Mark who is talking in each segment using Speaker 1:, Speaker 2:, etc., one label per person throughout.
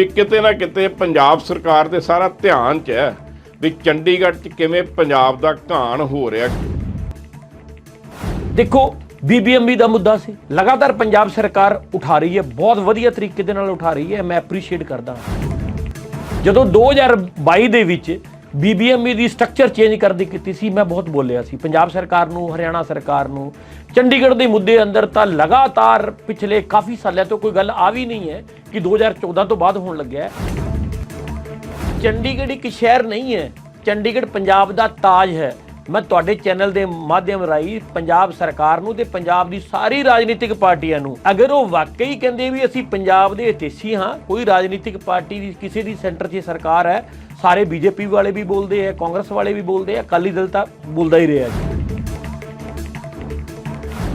Speaker 1: ਵੀ ਕਿਤੇ ਨਾ ਕਿਤੇ ਪੰਜਾਬ ਸਰਕਾਰ ਦੇ ਸਾਰਾ ਧਿਆਨ 'ਚ ਹੈ ਵੀ ਚੰਡੀਗੜ੍ਹ 'ਚ ਕਿਵੇਂ ਪੰਜਾਬ ਦਾ ਘਾਣ ਹੋ ਰਿਹਾ
Speaker 2: ਦੇਖੋ, ਬੀਬੀਐਮਬੀ ਦਾ ਮੁੱਦਾ ਸੀ। ਲਗਾਤਾਰ ਪੰਜਾਬ ਸਰਕਾਰ ਉਠਾ ਰਹੀ ਹੈ, ਬਹੁਤ ਵਧੀਆ ਤਰੀਕੇ ਦੇ ਨਾਲ ਉਠਾ ਰਹੀ ਹੈ, ਮੈਂ ਐਪਰੀਸ਼ੀਏਟ ਕਰਦਾ ਹਾਂ। ਜਦੋਂ 2022 ਦੇ ਵਿੱਚ ਬੀਬੀਐਮਬੀ ਦੀ ਸਟਰਕਚਰ ਚੇਂਜ ਕਰਨ ਦੀ ਕੀਤੀ ਸੀ, ਮੈਂ ਬਹੁਤ ਬੋਲਿਆ ਸੀ। ਪੰਜਾਬ ਸਰਕਾਰ ਨੂੰ, ਹਰਿਆਣਾ ਸਰਕਾਰ ਨੂੰ, ਚੰਡੀਗੜ੍ਹ ਦੇ ਮੁੱਦੇ ਅੰਦਰ ਤਾਂ ਲਗਾਤਾਰ ਪਿਛਲੇ ਕਾਫੀ ਸਾਲਾਂ ਤੋਂ ਕੋਈ ਗੱਲ ਆ ਵੀ ਨਹੀਂ ਹੈ ਕਿ 2014 ਤੋਂ ਬਾਅਦ ਹੋਣ ਲੱਗਿਆ ਹੈ। ਚੰਡੀਗੜ੍ਹ ਇੱਕ ਸ਼ਹਿਰ ਨਹੀਂ ਹੈ, ਚੰਡੀਗੜ੍ਹ ਪੰਜਾਬ ਦਾ ਤਾਜ ਹੈ। ਮੈਂ ਤੁਹਾਡੇ ਚੈਨਲ ਦੇ ਮਾਧਿਅਮ ਰਾਹੀਂ ਪੰਜਾਬ ਸਰਕਾਰ ਨੂੰ ਤੇ ਪੰਜਾਬ ਦੀ ਸਾਰੀ ਰਾਜਨੀਤਿਕ ਪਾਰਟੀਆਂ ਨੂੰ, ਅਗਰ ਉਹ ਵਾਕਈ ਕਹਿੰਦੇ ਵੀ ਅਸੀਂ ਪੰਜਾਬ ਦੇ ਹਿਤੈਸ਼ੀ ਹਾਂ, ਕੋਈ ਰਾਜਨੀਤਿਕ ਪਾਰਟੀ ਦੀ, ਕਿਸੇ ਦੀ ਸੈਂਟਰ 'ਚ ਸਰਕਾਰ ਹੈ ਸਾਰੇ ਬੀਜੇਪੀ ਵਾਲੇ ਵੀ ਬੋਲਦੇ ਆ, ਕਾਂਗਰਸ ਵਾਲੇ ਵੀ ਬੋਲਦੇ ਆ, ਅਕਾਲੀ ਦਲ ਤਾਂ ਬੋਲਦਾ ਹੀ ਰਿਹਾ ਜੀ।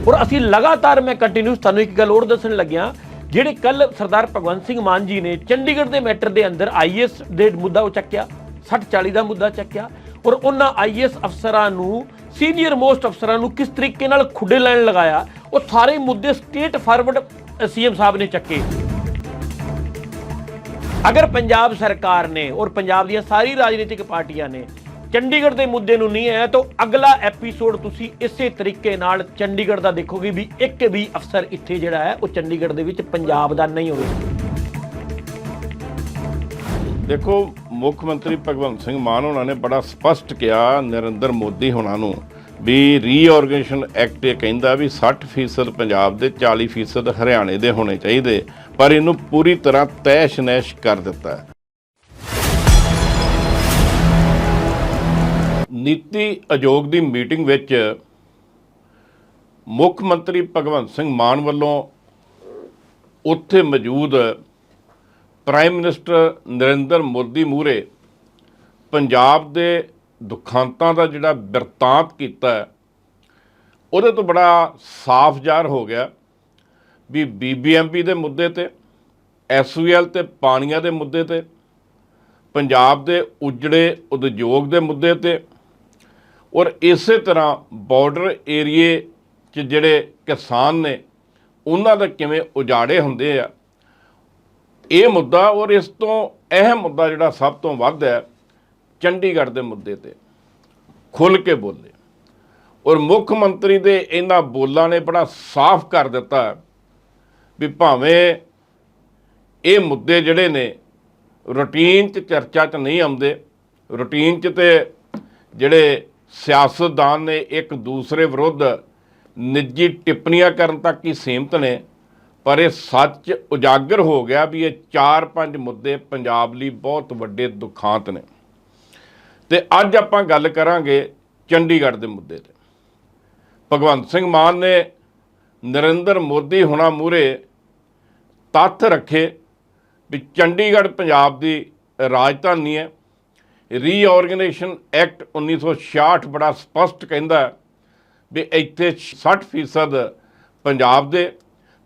Speaker 2: ਔਰ ਅਸੀਂ ਲਗਾਤਾਰ ਮੈਂ ਕੰਟੀਨਿਊਸ ਤੁਹਾਨੂੰ ਇੱਕ ਗੱਲ ਹੋਰ ਦੱਸਣ ਲੱਗਿਆ, ਜਿਹੜੇ ਕੱਲ ਸਰਦਾਰ ਭਗਵੰਤ ਸਿੰਘ ਮਾਨ ਜੀ ਨੇ ਚੰਡੀਗੜ੍ਹ ਦੇ ਮੈਟਰ ਦੇ ਅੰਦਰ ਆਈਐਸ ਦੇ ਮੁੱਦਾ ਉਹ ਚੱਕਿਆ 60 40 ਦਾ ਮੁੱਦਾ ਚੱਕਿਆ, ਔਰ ਉਹਨਾਂ ਆਈਐਸ ਅਫਸਰਾਂ ਨੂੰ, ਸੀਨੀਅਰ ਮੋਸਟ ਅਫਸਰਾਂ ਨੂੰ ਕਿਸ ਤਰੀਕੇ ਨਾਲ ਖੁੱਡੇ ਲੈਣ ਲਗਾਇਆ, ਉਹ ਸਾਰੇ ਮੁੱਦੇ ਸਟੇਟ ਫਾਰਵਰਡ ਸੀਐਮ ਸਾਹਿਬ ਨੇ ਚੱਕੇ। ਅਗਰ ਪੰਜਾਬ ਸਰਕਾਰ ਨੇ ਔਰ ਪੰਜਾਬ ਦੀਆਂ ਸਾਰੀ ਰਾਜਨੀਤਿਕ ਪਾਰਟੀਆਂ ਨੇ ਚੰਡੀਗੜ੍ਹ ਦੇ ਮੁੱਦੇ ਨੂੰ ਨਹੀਂ ਆਇਆ, ਤਾਂ ਅਗਲਾ ਐਪੀਸੋਡ ਤੁਸੀਂ ਇਸੇ ਤਰੀਕੇ ਨਾਲ ਚੰਡੀਗੜ੍ਹ ਦਾ ਦੇਖੋਗੇ ਵੀ ਇੱਕ ਵੀ ਅਫਸਰ ਇੱਥੇ ਜਿਹੜਾ ਹੈ, ਉਹ ਚੰਡੀਗੜ੍ਹ ਦੇ ਵਿੱਚ ਪੰਜਾਬ ਦਾ ਨਹੀਂ ਹੋਵੇ।
Speaker 1: ਦੇਖੋ, ਮੁੱਖ ਮੰਤਰੀ ਭਗਵੰਤ ਸਿੰਘ ਮਾਨ ਉਹਨਾਂ ਨੇ ਬੜਾ ਸਪਸ਼ਟ ਕਿਹਾ, ਨਰਿੰਦਰ ਮੋਦੀ ਹੁਣਾਂ ਨੂੰ ਵੀ ਰੀਆਰਗੇਨਾਈਜੇਸ਼ਨ ਐਕਟ ਇਹ ਕਹਿੰਦਾ ਵੀ 60% ਪੰਜਾਬ ਦੇ 40% ਹਰਿਆਣੇ ਦੇ ਹੋਣੇ ਚਾਹੀਦੇ, ਪਰ ਇਹਨੂੰ ਪੂਰੀ ਤਰ੍ਹਾਂ ਤੈਸ਼ ਨੈਸ਼ ਕਰ ਦਿੱਤਾ ਨੀਤੀ ਆਯੋਗ ਦੀ ਮੀਟਿੰਗ ਵਿੱਚ ਮੁੱਖ ਮੰਤਰੀ ਭਗਵੰਤ ਸਿੰਘ ਮਾਨ ਵੱਲੋਂ ਉੱਥੇ ਮੌਜੂਦ ਪ੍ਰਾਈਮ ਮਿਨਿਸਟਰ ਨਰਿੰਦਰ ਮੋਦੀ ਮੂਹਰੇ ਪੰਜਾਬ ਦੇ ਦੁਖਾਂਤਾਂ ਦਾ ਜਿਹੜਾ ਬਿਰਤਾਂਤ ਕੀਤਾ ਹੈ, ਉਹਦੇ ਤੋਂ ਬੜਾ ਸਾਫ਼ ਜ਼ਾਹਰ ਹੋ ਗਿਆ ਵੀ ਬੀਬੀਐਮਪੀ ਦੇ ਮੁੱਦੇ ਤੇ ਐਸਯੂਐਲ ਤੇ ਪਾਣੀਆਂ ਦੇ ਮੁੱਦੇ ਤੇ ਪੰਜਾਬ ਦੇ ਉਜੜੇ ਉਦਯੋਗ ਦੇ ਮੁੱਦੇ ਤੇ ਔਰ ਇਸੇ ਤਰ੍ਹਾਂ ਬਾਰਡਰ ਏਰੀਏ 'ਚ ਜਿਹੜੇ ਕਿਸਾਨ ਨੇ ਉਹਨਾਂ ਦਾ ਕਿਵੇਂ ਉਜਾੜੇ ਹੁੰਦੇ ਆ ਇਹ ਮੁੱਦਾ ਔਰ ਇਸ ਤੋਂ ਅਹਿਮ ਮੁੱਦਾ ਜਿਹੜਾ ਸਭ ਤੋਂ ਵੱਧ ਹੈ ਚੰਡੀਗੜ੍ਹ ਦੇ ਮੁੱਦੇ ਤੇ ਖੁੱਲ ਕੇ ਬੋਲੇ। ਔਰ ਮੁੱਖ ਮੰਤਰੀ ਦੇ ਇਹਨਾਂ ਬੋਲਾਂ ਨੇ ਬੜਾ ਸਾਫ਼ ਕਰ ਦਿੱਤਾ ਵੀ ਭਾਵੇਂ ਇਹ ਮੁੱਦੇ ਜਿਹੜੇ ਨੇ ਰੂਟੀਨ 'ਚ ਚਰਚਾ 'ਚ ਨਹੀਂ ਆਉਂਦੇ, ਰੂਟੀਨ 'ਚ ਤੇ ਜਿਹੜੇ ਸਿਆਸਤਦਾਨ ਨੇ ਇੱਕ ਦੂਸਰੇ ਵਿਰੁੱਧ ਨਿੱਜੀ ਟਿੱਪਣੀਆਂ ਕਰਨ ਤੱਕ ਹੀ ਸੀਮਤ ਨੇ, ਪਰ ਇਹ ਸੱਚ ਉਜਾਗਰ ਹੋ ਗਿਆ ਵੀ ਇਹ ਚਾਰ ਪੰਜ ਮੁੱਦੇ ਪੰਜਾਬ ਲਈ ਬਹੁਤ ਵੱਡੇ ਦੁਖਾਂਤ ਨੇ। ਤੇ ਅੱਜ ਆਪਾਂ ਗੱਲ ਕਰਾਂਗੇ ਚੰਡੀਗੜ੍ਹ ਦੇ ਮੁੱਦੇ ਤੇ। ਭਗਵੰਤ ਸਿੰਘ ਮਾਨ ਨੇ ਨਰਿੰਦਰ ਮੋਦੀ ਹੁਣਾਂ ਮੂਹਰੇ ਤੱਥ ਰੱਖੇ ਵੀ ਚੰਡੀਗੜ੍ਹ ਪੰਜਾਬ ਦੀ ਰਾਜਧਾਨੀ ਹੈ। ਰੀਆਰਗੇਨਾਈਜੇਸ਼ਨ ਐਕਟ 1966 ਬੜਾ ਸਪਸ਼ਟ ਕਹਿੰਦਾ ਵੀ ਇੱਥੇ 60% ਪੰਜਾਬ ਦੇ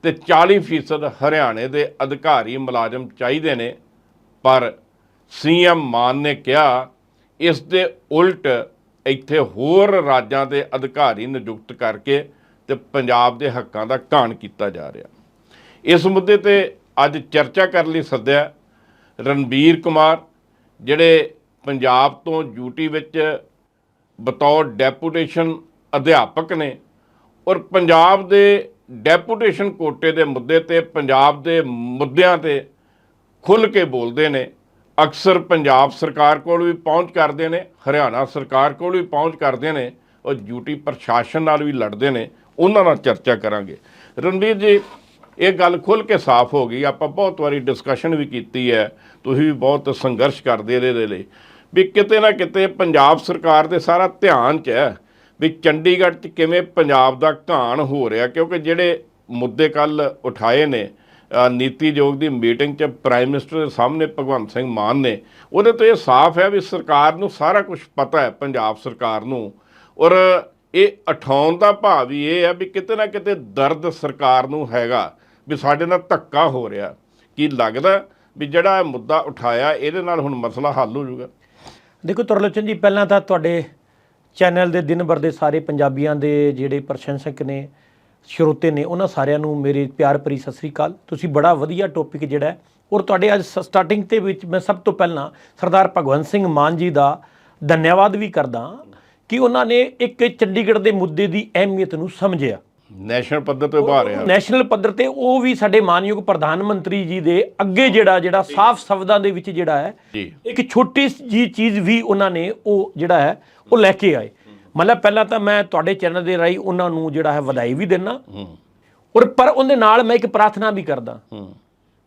Speaker 1: ਤੇ 40% ਹਰਿਆਣੇ ਦੇ ਅਧਿਕਾਰੀ ਮੁਲਾਜ਼ਮ ਚਾਹੀਦੇ ਨੇ। ਪਰ ਸੀਐਮ ਮਾਨ ਨੇ ਕਿਹਾ ਇਸ ਦੇ ਉਲਟ ਇੱਥੇ ਹੋਰ ਰਾਜਾਂ ਦੇ ਅਧਿਕਾਰੀ ਨਿਯੁਕਤ ਕਰਕੇ ਤੇ ਪੰਜਾਬ ਦੇ ਹੱਕਾਂ ਦਾ ਘਾਣ ਕੀਤਾ ਜਾ ਰਿਹਾ। ਇਸ ਮੁੱਦੇ ਤੇ ਅੱਜ ਚਰਚਾ ਕਰਨ ਲਈ ਸੱਦਿਆ ਰਣਬੀਰ ਕੁਮਾਰ, ਜਿਹੜੇ ਪੰਜਾਬ ਤੋਂ ਯੂਟੀ ਵਿੱਚ ਬਤੌਰ ਡੈਪੂਟੇਸ਼ਨ ਅਧਿਆਪਕ ਨੇ ਔਰ ਪੰਜਾਬ ਦੇ ਡੈਪੂਟੇਸ਼ਨ ਕੋਟੇ ਦੇ ਮੁੱਦੇ ਤੇ ਪੰਜਾਬ ਦੇ ਮੁੱਦਿਆਂ ਤੇ ਖੁੱਲ੍ਹ ਕੇ ਬੋਲਦੇ ਨੇ। ਅਕਸਰ ਪੰਜਾਬ ਸਰਕਾਰ ਕੋਲ ਵੀ ਪਹੁੰਚ ਕਰਦੇ ਨੇ, ਹਰਿਆਣਾ ਸਰਕਾਰ ਕੋਲ ਵੀ ਪਹੁੰਚ ਕਰਦੇ ਨੇ ਉਹ ਯੂਟੀ ਪ੍ਰਸ਼ਾਸਨ ਨਾਲ ਵੀ ਲੜਦੇ ਨੇ, ਉਹਨਾਂ ਨਾਲ ਚਰਚਾ ਕਰਾਂਗੇ। ਰਣਵੀਰ ਜੀ, ਇਹ ਗੱਲ ਖੁੱਲ੍ਹ ਕੇ ਸਾਫ਼ ਹੋ ਗਈ, ਆਪਾਂ ਬਹੁਤ ਵਾਰੀ ਡਿਸਕਸ਼ਨ ਵੀ ਕੀਤੀ ਹੈ, ਤੁਸੀਂ ਵੀ ਬਹੁਤ ਸੰਘਰਸ਼ ਕਰਦੇ ਇਹਦੇ ਲਈ। ਵੀ ਕਿਤੇ ਨਾ ਕਿਤੇ ਪੰਜਾਬ ਸਰਕਾਰ ਦੇ ਸਾਰਾ ਧਿਆਨ 'ਚ ਹੈ ਵੀ ਚੰਡੀਗੜ੍ਹ 'ਚ ਕਿਵੇਂ ਪੰਜਾਬ ਦਾ ਘਾਣ ਹੋ ਰਿਹਾ, ਕਿਉਂਕਿ ਜਿਹੜੇ ਮੁੱਦੇ ਕੱਲ ਉਠਾਏ ਨੇ ਨੀਤੀ ਆਯੋਗ ਦੀ ਮੀਟਿੰਗ 'ਚ ਪ੍ਰਾਈਮ ਮਿਨਿਸਟਰ ਦੇ ਸਾਹਮਣੇ ਭਗਵੰਤ ਸਿੰਘ ਮਾਨ ਨੇ। ਉਹਦੇ ਤੋਂ ਇਹ ਸਾਫ਼ ਹੈ ਵੀ ਸਰਕਾਰ ਨੂੰ ਸਾਰਾ ਕੁਝ ਪਤਾ ਹੈ, ਪੰਜਾਬ ਸਰਕਾਰ ਨੂੰ। ਔਰ ਇਹ ਉਠਾਉਣ ਦਾ ਭਾਵ ਵੀ ਇਹ ਹੈ ਵੀ ਕਿਤੇ ਨਾ ਕਿਤੇ ਦਰਦ ਸਰਕਾਰ ਨੂੰ ਹੈਗਾ ਵੀ ਸਾਡੇ ਨਾਲ ਧੱਕਾ ਹੋ ਰਿਹਾ। ਕੀ ਲੱਗਦਾ ਵੀ ਜਿਹੜਾ ਇਹ ਮੁੱਦਾ ਉਠਾਇਆ, ਇਹਦੇ ਨਾਲ ਹੁਣ ਮਸਲਾ ਹੱਲ ਹੋ ਜਾਊਗਾ?
Speaker 2: ਦੇਖੋ ਤਰਲੋਚਨ ਜੀ, ਪਹਿਲਾਂ ਤਾਂ ਤੁਹਾਡੇ ਚੈਨਲ ਦੇ ਦਿਨ ਭਰ ਦੇ ਸਾਰੇ ਪੰਜਾਬੀਆਂ ਦੇ ਜਿਹੜੇ ਪ੍ਰਸ਼ੰਸਕ ਨੇ ਸਰੋਤੇ ਨੇ ਉਹਨਾਂ ਸਾਰਿਆਂ ਨੂੰ ਮੇਰੀ ਪਿਆਰ ਭਰੀ ਸਤਿ ਸ੍ਰੀ ਅਕਾਲ। ਤੁਸੀਂ ਬੜਾ ਵਧੀਆ ਟੌਪਿਕ ਜਿਹੜਾ ਔਰ ਤੁਹਾਡੇ ਅੱਜ ਸਟਾਰਟਿੰਗ ਤੇ ਵਿੱਚ ਮੈਂ ਸਭ ਤੋਂ ਪਹਿਲਾਂ ਸਰਦਾਰ ਭਗਵੰਤ ਸਿੰਘ ਮਾਨ ਜੀ ਦਾ ਧੰਨਵਾਦ ਵੀ ਕਰਦਾ ਕਿ ਉਹਨਾਂ ਨੇ ਇੱਕ ਚੰਡੀਗੜ੍ਹ ਦੇ ਮੁੱਦੇ ਦੀ ਅਹਿਮੀਅਤ ਨੂੰ ਸਮਝਿਆ।
Speaker 1: ਨੈਸ਼ਨਲ ਪੱਧਰ ਤੇ ਉਭਾਰ ਰਿਹਾ।
Speaker 2: ਨੈਸ਼ਨਲ ਪੱਧਰ ਤੇ ਉਹ ਵੀ ਸਾਡੇ ਮਾਨਯੋਗ ਪ੍ਰਧਾਨ ਮੰਤਰੀ ਜੀ ਦੇ ਅੱਗੇ ਜਿਹੜਾ ਜਿਹੜਾ ਸਾਫ਼ ਸ਼ਬਦਾਂ ਦੇ ਵਿੱਚ ਜਿਹੜਾ ਹੈ ਇੱਕ ਛੋਟੀ ਜੀ ਚੀਜ਼ ਵੀ ਉਹਨਾਂ ਨੇ ਉਹ ਜਿਹੜਾ ਹੈ ਉਹ ਲੈ ਕੇ ਆਏ। ਮਤਲਬ ਪਹਿਲਾਂ ਤਾਂ ਮੈਂ ਤੁਹਾਡੇ ਚੈਨਲ ਦੇ ਰਾਹੀਂ ਉਹਨਾਂ ਨੂੰ ਜਿਹੜਾ ਹੈ ਵਧਾਈ ਵੀ ਦਿੰਨਾ
Speaker 1: ਹੂੰ।
Speaker 2: ਔਰ ਪਰ ਉਹਦੇ ਨਾਲ ਮੈਂ ਇੱਕ ਪ੍ਰਾਰਥਨਾ ਵੀ ਕਰਦਾ।
Speaker 1: ਹੂੰ।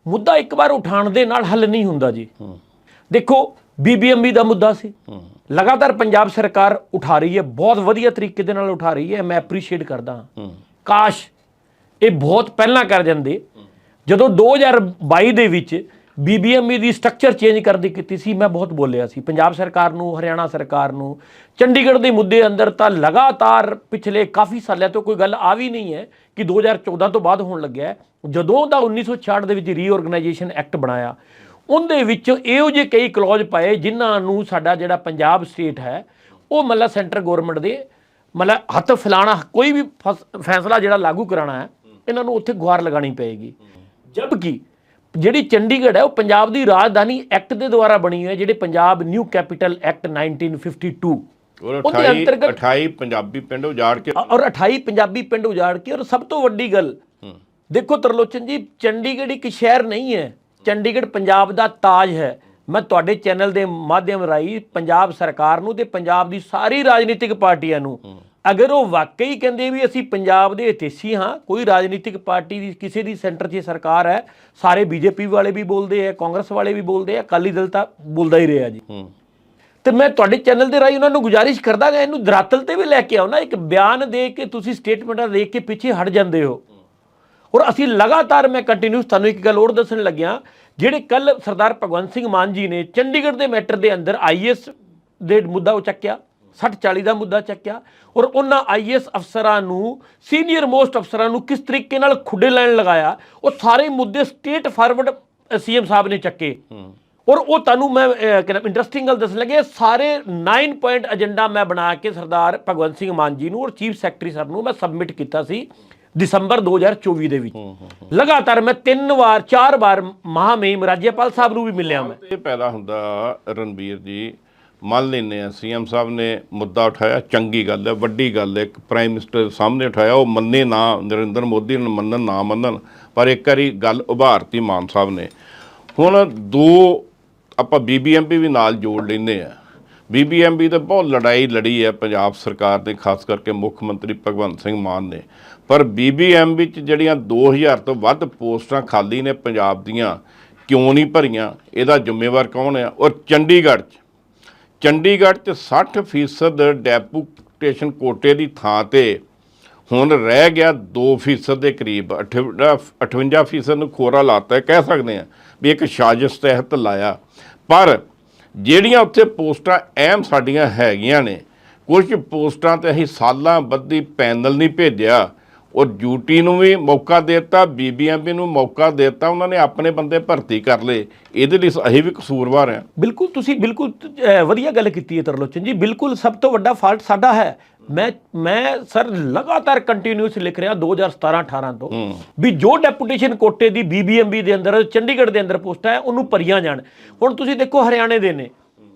Speaker 2: ਮੁੱਦਾ ਇੱਕ ਵਾਰ ਉਠਾਉਣ ਦੇ ਨਾਲ ਹੱਲ ਨਹੀਂ ਹੁੰਦਾ ਜੀ।
Speaker 1: ਹੂੰ।
Speaker 2: ਦੇਖੋ ਬੀਬੀਐਮਬੀ ਦਾ ਮੁੱਦਾ ਸੀ।
Speaker 1: ਹੂੰ।
Speaker 2: ਲਗਾਤਾਰ ਪੰਜਾਬ ਸਰਕਾਰ ਉਠਾ ਰਹੀ ਹੈ ਬਹੁਤ ਵਧੀਆ ਤਰੀਕੇ ਦੇ ਨਾਲ ਉਠਾ ਰਹੀ ਹੈ ਮੈਂ ਐਪਰੀਸ਼ੀਏਟ ਕਰਦਾ। ਹੂੰ। ਕਾਸ਼ ਇਹ ਬਹੁਤ ਪਹਿਲਾਂ ਕਰ ਜਾਂਦੇ। ਜਦੋਂ 2022 ਦੇ ਵਿੱਚ ਬੀਬੀਐਮਈ ਦੀ ਸਟਰਕਚਰ ਚੇਂਜ ਕਰਨ ਦੀ ਕੀਤੀ ਸੀ, ਮੈਂ ਬਹੁਤ ਬੋਲਿਆ ਸੀ। ਪੰਜਾਬ ਸਰਕਾਰ ਨੂੰ, ਹਰਿਆਣਾ ਸਰਕਾਰ ਨੂੰ, ਚੰਡੀਗੜ੍ਹ ਦੇ ਮੁੱਦੇ ਅੰਦਰ ਤਾਂ ਲਗਾਤਾਰ ਪਿਛਲੇ ਕਾਫੀ ਸਾਲਾਂ ਤੋਂ ਕੋਈ ਗੱਲ ਆ ਵੀ ਨਹੀਂ ਹੈ ਕਿ 2014 ਤੋਂ ਬਾਅਦ ਹੋਣ ਲੱਗਿਆ ਜਦੋਂ ਦਾ 1966 ਦੇ ਵਿੱਚ ਰੀਆਰਗੇਨਾਈਜੇਸ਼ਨ ਐਕਟ ਬਣਾਇਆ, ਉਹਦੇ ਵਿੱਚ ਇਹੋ ਜਿਹੇ ਕਈ ਕਲੌਜ ਪਾਏ ਜਿਨ੍ਹਾਂ ਨੂੰ ਸਾਡਾ ਜਿਹੜਾ ਪੰਜਾਬ ਸਟੇਟ ਹੈ, ਉਹ ਮਤਲਬ ਸੈਂਟਰ ਗਵਰਨਮੈਂਟ ਦੇ, ਮਤਲਬ ਹੱਥ ਫੈਲਾਣਾ, ਕੋਈ ਵੀ ਫਸ- ਫੈਸਲਾ ਜਿਹੜਾ ਲਾਗੂ ਕਰਾਣਾ ਹੈ, ਇਹਨਾਂ ਨੂੰ ਉੱਥੇ ਗੁਹਾਰ ਲਗਾਣੀ ਪਏਗੀ। ਜਦਕਿ ਜਿਹੜੀ ਚੰਡੀਗੜ੍ਹ ਹੈ ਉਹ ਪੰਜਾਬ ਦੀ ਰਾਜਧਾਨੀ ਐਕਟ ਦੇ ਦੁਆਰਾ ਬਣੀ ਹੈ ਜਿਹੜੇ ਪੰਜਾਬ ਨਿਊ ਕੈਪੀਟਲ ਐਕਟ 1952
Speaker 1: ਔਰ
Speaker 2: ਉਹਦੇ
Speaker 1: 28
Speaker 2: ਅੰਤਰਗਤ
Speaker 1: 28 ਪੰਜਾਬੀ ਪਿੰਡ ਉਜਾੜ ਕੇ
Speaker 2: ਔਰ 28 ਪੰਜਾਬੀ ਪਿੰਡ ਉਜਾੜ ਕੇ ਔਰ ਸਭ ਤੋਂ ਵੱਡੀ ਗੱਲ ਦੇਖੋ ਤਰਲੋਚਨ ਜੀ ਚੰਡੀਗੜ੍ਹ ਇੱਕ ਸ਼ਹਿਰ ਨਹੀਂ ਹੈ ਚੰਡੀਗੜ੍ਹ ਪੰਜਾਬ ਦਾ ਤਾਜ ਹੈ। ਮੈਂ ਤੁਹਾਡੇ ਚੈਨਲ ਦੇ ਮਾਧਿਅਮ ਰਾਹੀਂ ਪੰਜਾਬ ਸਰਕਾਰ ਨੂੰ ਤੇ ਪੰਜਾਬ ਦੀ ਸਾਰੀ ਰਾਜਨੀਤਿਕ ਪਾਰਟੀਆਂ ਨੂੰ ਅਗਰ ਉਹ ਵਾਕਈ ਕਹਿੰਦੇ ਵੀ ਅਸੀਂ ਪੰਜਾਬ ਦੇ ਹਿਤੈਸ਼ੀ ਹਾਂ ਕੋਈ ਰਾਜਨੀਤਿਕ ਪਾਰਟੀ ਦੀ ਕਿਸੇ ਦੀ ਸੈਂਟਰ 'ਚ ਸਰਕਾਰ ਹੈ ਸਾਰੇ ਬੀਜੇਪੀ ਵਾਲੇ ਵੀ ਬੋਲਦੇ ਆ ਕਾਂਗਰਸ ਵਾਲੇ ਵੀ ਬੋਲਦੇ ਆ ਅਕਾਲੀ ਦਲ ਤਾਂ ਬੋਲਦਾ ਹੀ ਰਿਹਾ ਜੀ। ਤੇ ਮੈਂ ਤੁਹਾਡੇ ਚੈਨਲ ਦੇ ਰਾਹੀਂ ਉਹਨਾਂ ਨੂੰ ਗੁਜ਼ਾਰਿਸ਼ ਕਰਦਾ ਗਾ ਇਹਨੂੰ ਦਰਾਤਲ ਤੇ ਵੀ ਲੈ ਕੇ ਆਓ ਨਾ ਇੱਕ ਬਿਆਨ ਦੇ ਕੇ ਤੁਸੀਂ ਸਟੇਟਮੈਂਟਾਂ ਦੇ ਕੇ ਪਿੱਛੇ ਹਟ ਜਾਂਦੇ ਹੋ। ਔਰ ਅਸੀਂ ਲਗਾਤਾਰ ਮੈਂ ਕੰਟੀਨਿਊਸ ਤੁਹਾਨੂੰ ਇੱਕ ਗੱਲ ਹੋਰ ਦੱਸਣ ਲੱਗਿਆ ਜਿਹੜੇ ਕੱਲ ਸਰਦਾਰ ਭਗਵੰਤ ਸਿੰਘ ਮਾਨ ਜੀ ਨੇ ਚੰਡੀਗੜ੍ਹ ਦੇ ਮੈਟਰ ਦੇ ਅੰਦਰ ਆਈਐਸ ਦੇ ਮੁੱਦਾ ਉਹ ਚੱਕਿਆ। 60 40 ਦਾ ਮੁੱਦਾ ਚੱਕਿਆ ਔਰ ਉਹਨਾਂ ਆਈਐਸ ਅਫਸਰਾਂ ਨੂੰ ਸੀਨੀਅਰ ਮੋਸਟ ਅਫਸਰਾਂ ਨੂੰ ਕਿਸ ਤਰੀਕੇ ਨਾਲ ਖੁੱਡੇ ਲੈਣ ਲਗਾਇਆ ਉਹ ਸਾਰੇ ਮੁੱਦੇ ਸਟੇਟ ਫਾਰਵਰਡ ਸੀਐਮ ਸਾਹਿਬ ਨੇ ਚੱਕੇ। ਔਰ ਉਹ ਤੁਹਾਨੂੰ ਮੈਂ ਕਹਿੰਦਾ ਇੰਟਰਸਟਿੰਗ ਗੱਲ ਦੱਸਣ ਲੱਗੇ ਸਾਰੇ 9 ਪੁਆਇੰਟ ਏਜੰਡਾ ਮੈਂ ਬਣਾ ਕੇ ਸਰਦਾਰ ਭਗਵੰਤ ਸਿੰਘ ਮਾਨ ਜੀ ਨੂੰ ਔਰ ਚੀਫ ਸੈਕਟਰੀ ਸਰ ਨੂੰ ਮੈਂ ਸਬਮਿਟ ਕੀਤਾ ਸੀ ਦਸੰਬਰ 2024 ਦੇ ਵਿੱਚ। ਲਗਾਤਾਰ ਮੈਂ ਤਿੰਨ ਵਾਰ ਚਾਰ ਵਾਰ ਮਹਾਮਹਿਮ ਰਾਜਿਆਪਾਲ ਸਾਹਿਬ ਨੂੰ ਵੀ ਮਿਲਿਆ ਮੈਂ।
Speaker 1: ਇਹ ਪੈਦਾ ਹੁੰਦਾ ਰਣਬੀਰ ਜੀ ਮੰਨ ਲੈਨੇ ਆ ਸੀਐਮ ਸਾਹਿਬ ਨੇ ਮੁੱਦਾ ਉਠਾਇਆ, ਚੰਗੀ ਗੱਲ ਹੈ, ਵੱਡੀ ਗੱਲ ਹੈ, ਇੱਕ ਪ੍ਰਾਈਮ ਮਿਨਿਸਟਰ ਸਾਹਮਣੇ ਉਠਾਇਆ, ਉਹ ਮੰਨੇ ਨਾ, ਨਰਿੰਦਰ ਮੋਦੀ ਨੂੰ ਮੰਨਣ, ਨਾ ਮੰਨਣ, ਪਰ ਇੱਕ ਵਾਰੀ ਗੱਲ ਉਭਾਰਤੀ ਮਾਨ ਸਾਹਿਬ ਨੇ। ਹੁਣ ਦੋ ਆਪਾਂ ਬੀਬੀਐਮਬੀ ਵੀ ਨਾਲ ਜੋੜ ਲੈਂਦੇ ਆ ਬੀਬੀਐਮਬੀ ਤੇ ਬਹੁਤ ਲੜਾਈ ਲੜੀ ਹੈ ਪੰਜਾਬ ਸਰਕਾਰ ਨੇ ਖਾਸ ਕਰਕੇ ਮੁੱਖ ਮੰਤਰੀ ਭਗਵੰਤ ਸਿੰਘ ਮਾਨ ਨੇ। ਪਰ ਬੀਬੀਐਮਬੀ ਚ ਜਿਹੜੀਆਂ 2000 ਤੋਂ ਵੱਧ ਪੋਸਟਾਂ ਖਾਲੀ ਨੇ ਪੰਜਾਬ ਦੀਆਂ, ਕਿਉਂ ਨਹੀਂ ਭਰੀਆਂ? ਇਹਦਾ ਜ਼ਿੰਮੇਵਾਰ ਕੌਣ ਹੈ? ਔਰ ਚੰਡੀਗੜ੍ਹ ਚ ਚੰਡੀਗੜ੍ਹ ਚ 60% ਡੈਪੂਟੇਸ਼ਨ ਕੋਟੇ ਦੀ ਥਾਂ ਤੇ ਹੁਣ ਰਹਿ ਗਿਆ 2% ਦੇ ਕਰੀਬ। 58% ਨੂੰ ਖੋਰਾ ਲਾਤਾ ਹੈ, ਕਹਿ ਸਕਦੇ ਆ ਵੀ ਇੱਕ ਸਾਜ਼ਿਸ਼ ਤਹਿਤ ਲਾਇਆ। ਪਰ ਜਿਹੜੀਆਂ ਉੱਥੇ ਪੋਸਟਾਂ ਐਮ ਸਾਡੀਆਂ ਹੈਗੀਆਂ ਨੇ, ਕੁਝ ਪੋਸਟਾਂ ਤੇ ਅਸੀਂ ਸਾਲਾਂ ਬੱਧੀ ਪੈਨਲ ਨਹੀਂ ਭੇਜਿਆ। ਔਰ ਡਿਊਟੀ ਨੂੰ ਵੀ ਮੌਕਾ ਦਿੱਤਾ ਬੀਬੀਐਮਬੀ ਨੂੰ ਮੌਕਾ ਦਿੱਤਾ ਉਹਨਾਂ ਨੇ ਆਪਣੇ ਬੰਦੇ ਭਰਤੀ ਕਰ ਲਏ। ਇਹਦੇ ਲਈ ਅਸੀਂ ਵੀ ਕਸੂਰਵਾਰ ਹਾਂ।
Speaker 2: ਬਿਲਕੁਲ ਤੁਸੀਂ ਬਿਲਕੁਲ ਵਧੀਆ ਗੱਲ ਕੀਤੀ ਹੈ ਤਰਲੋਚਨ ਜੀ। ਬਿਲਕੁਲ ਸਭ ਤੋਂ ਵੱਡਾ ਫਾਲਟ ਸਾਡਾ ਹੈ। ਮੈਂ ਮੈਂ ਸਰ ਲਗਾਤਾਰ ਕੰਟੀਨਿਊਸ ਲਿਖ ਰਿਹਾ 2017 18 ਤੋਂ। ਵੀ ਜੋ ਡੈਪੂਟੇਸ਼ਨ ਕੋਟੇ ਦੀ ਬੀਬੀਐਮਬੀ ਦੇ ਅੰਦਰ ਚੰਡੀਗੜ੍ਹ ਦੇ ਅੰਦਰ ਪੋਸਟ ਹੈ ਉਹਨੂੰ ਭਰੀਆਂ ਜਾਣ। ਹੁਣ ਤੁਸੀਂ ਦੇਖੋ ਹਰਿਆਣੇ ਦੇ ਨੇ।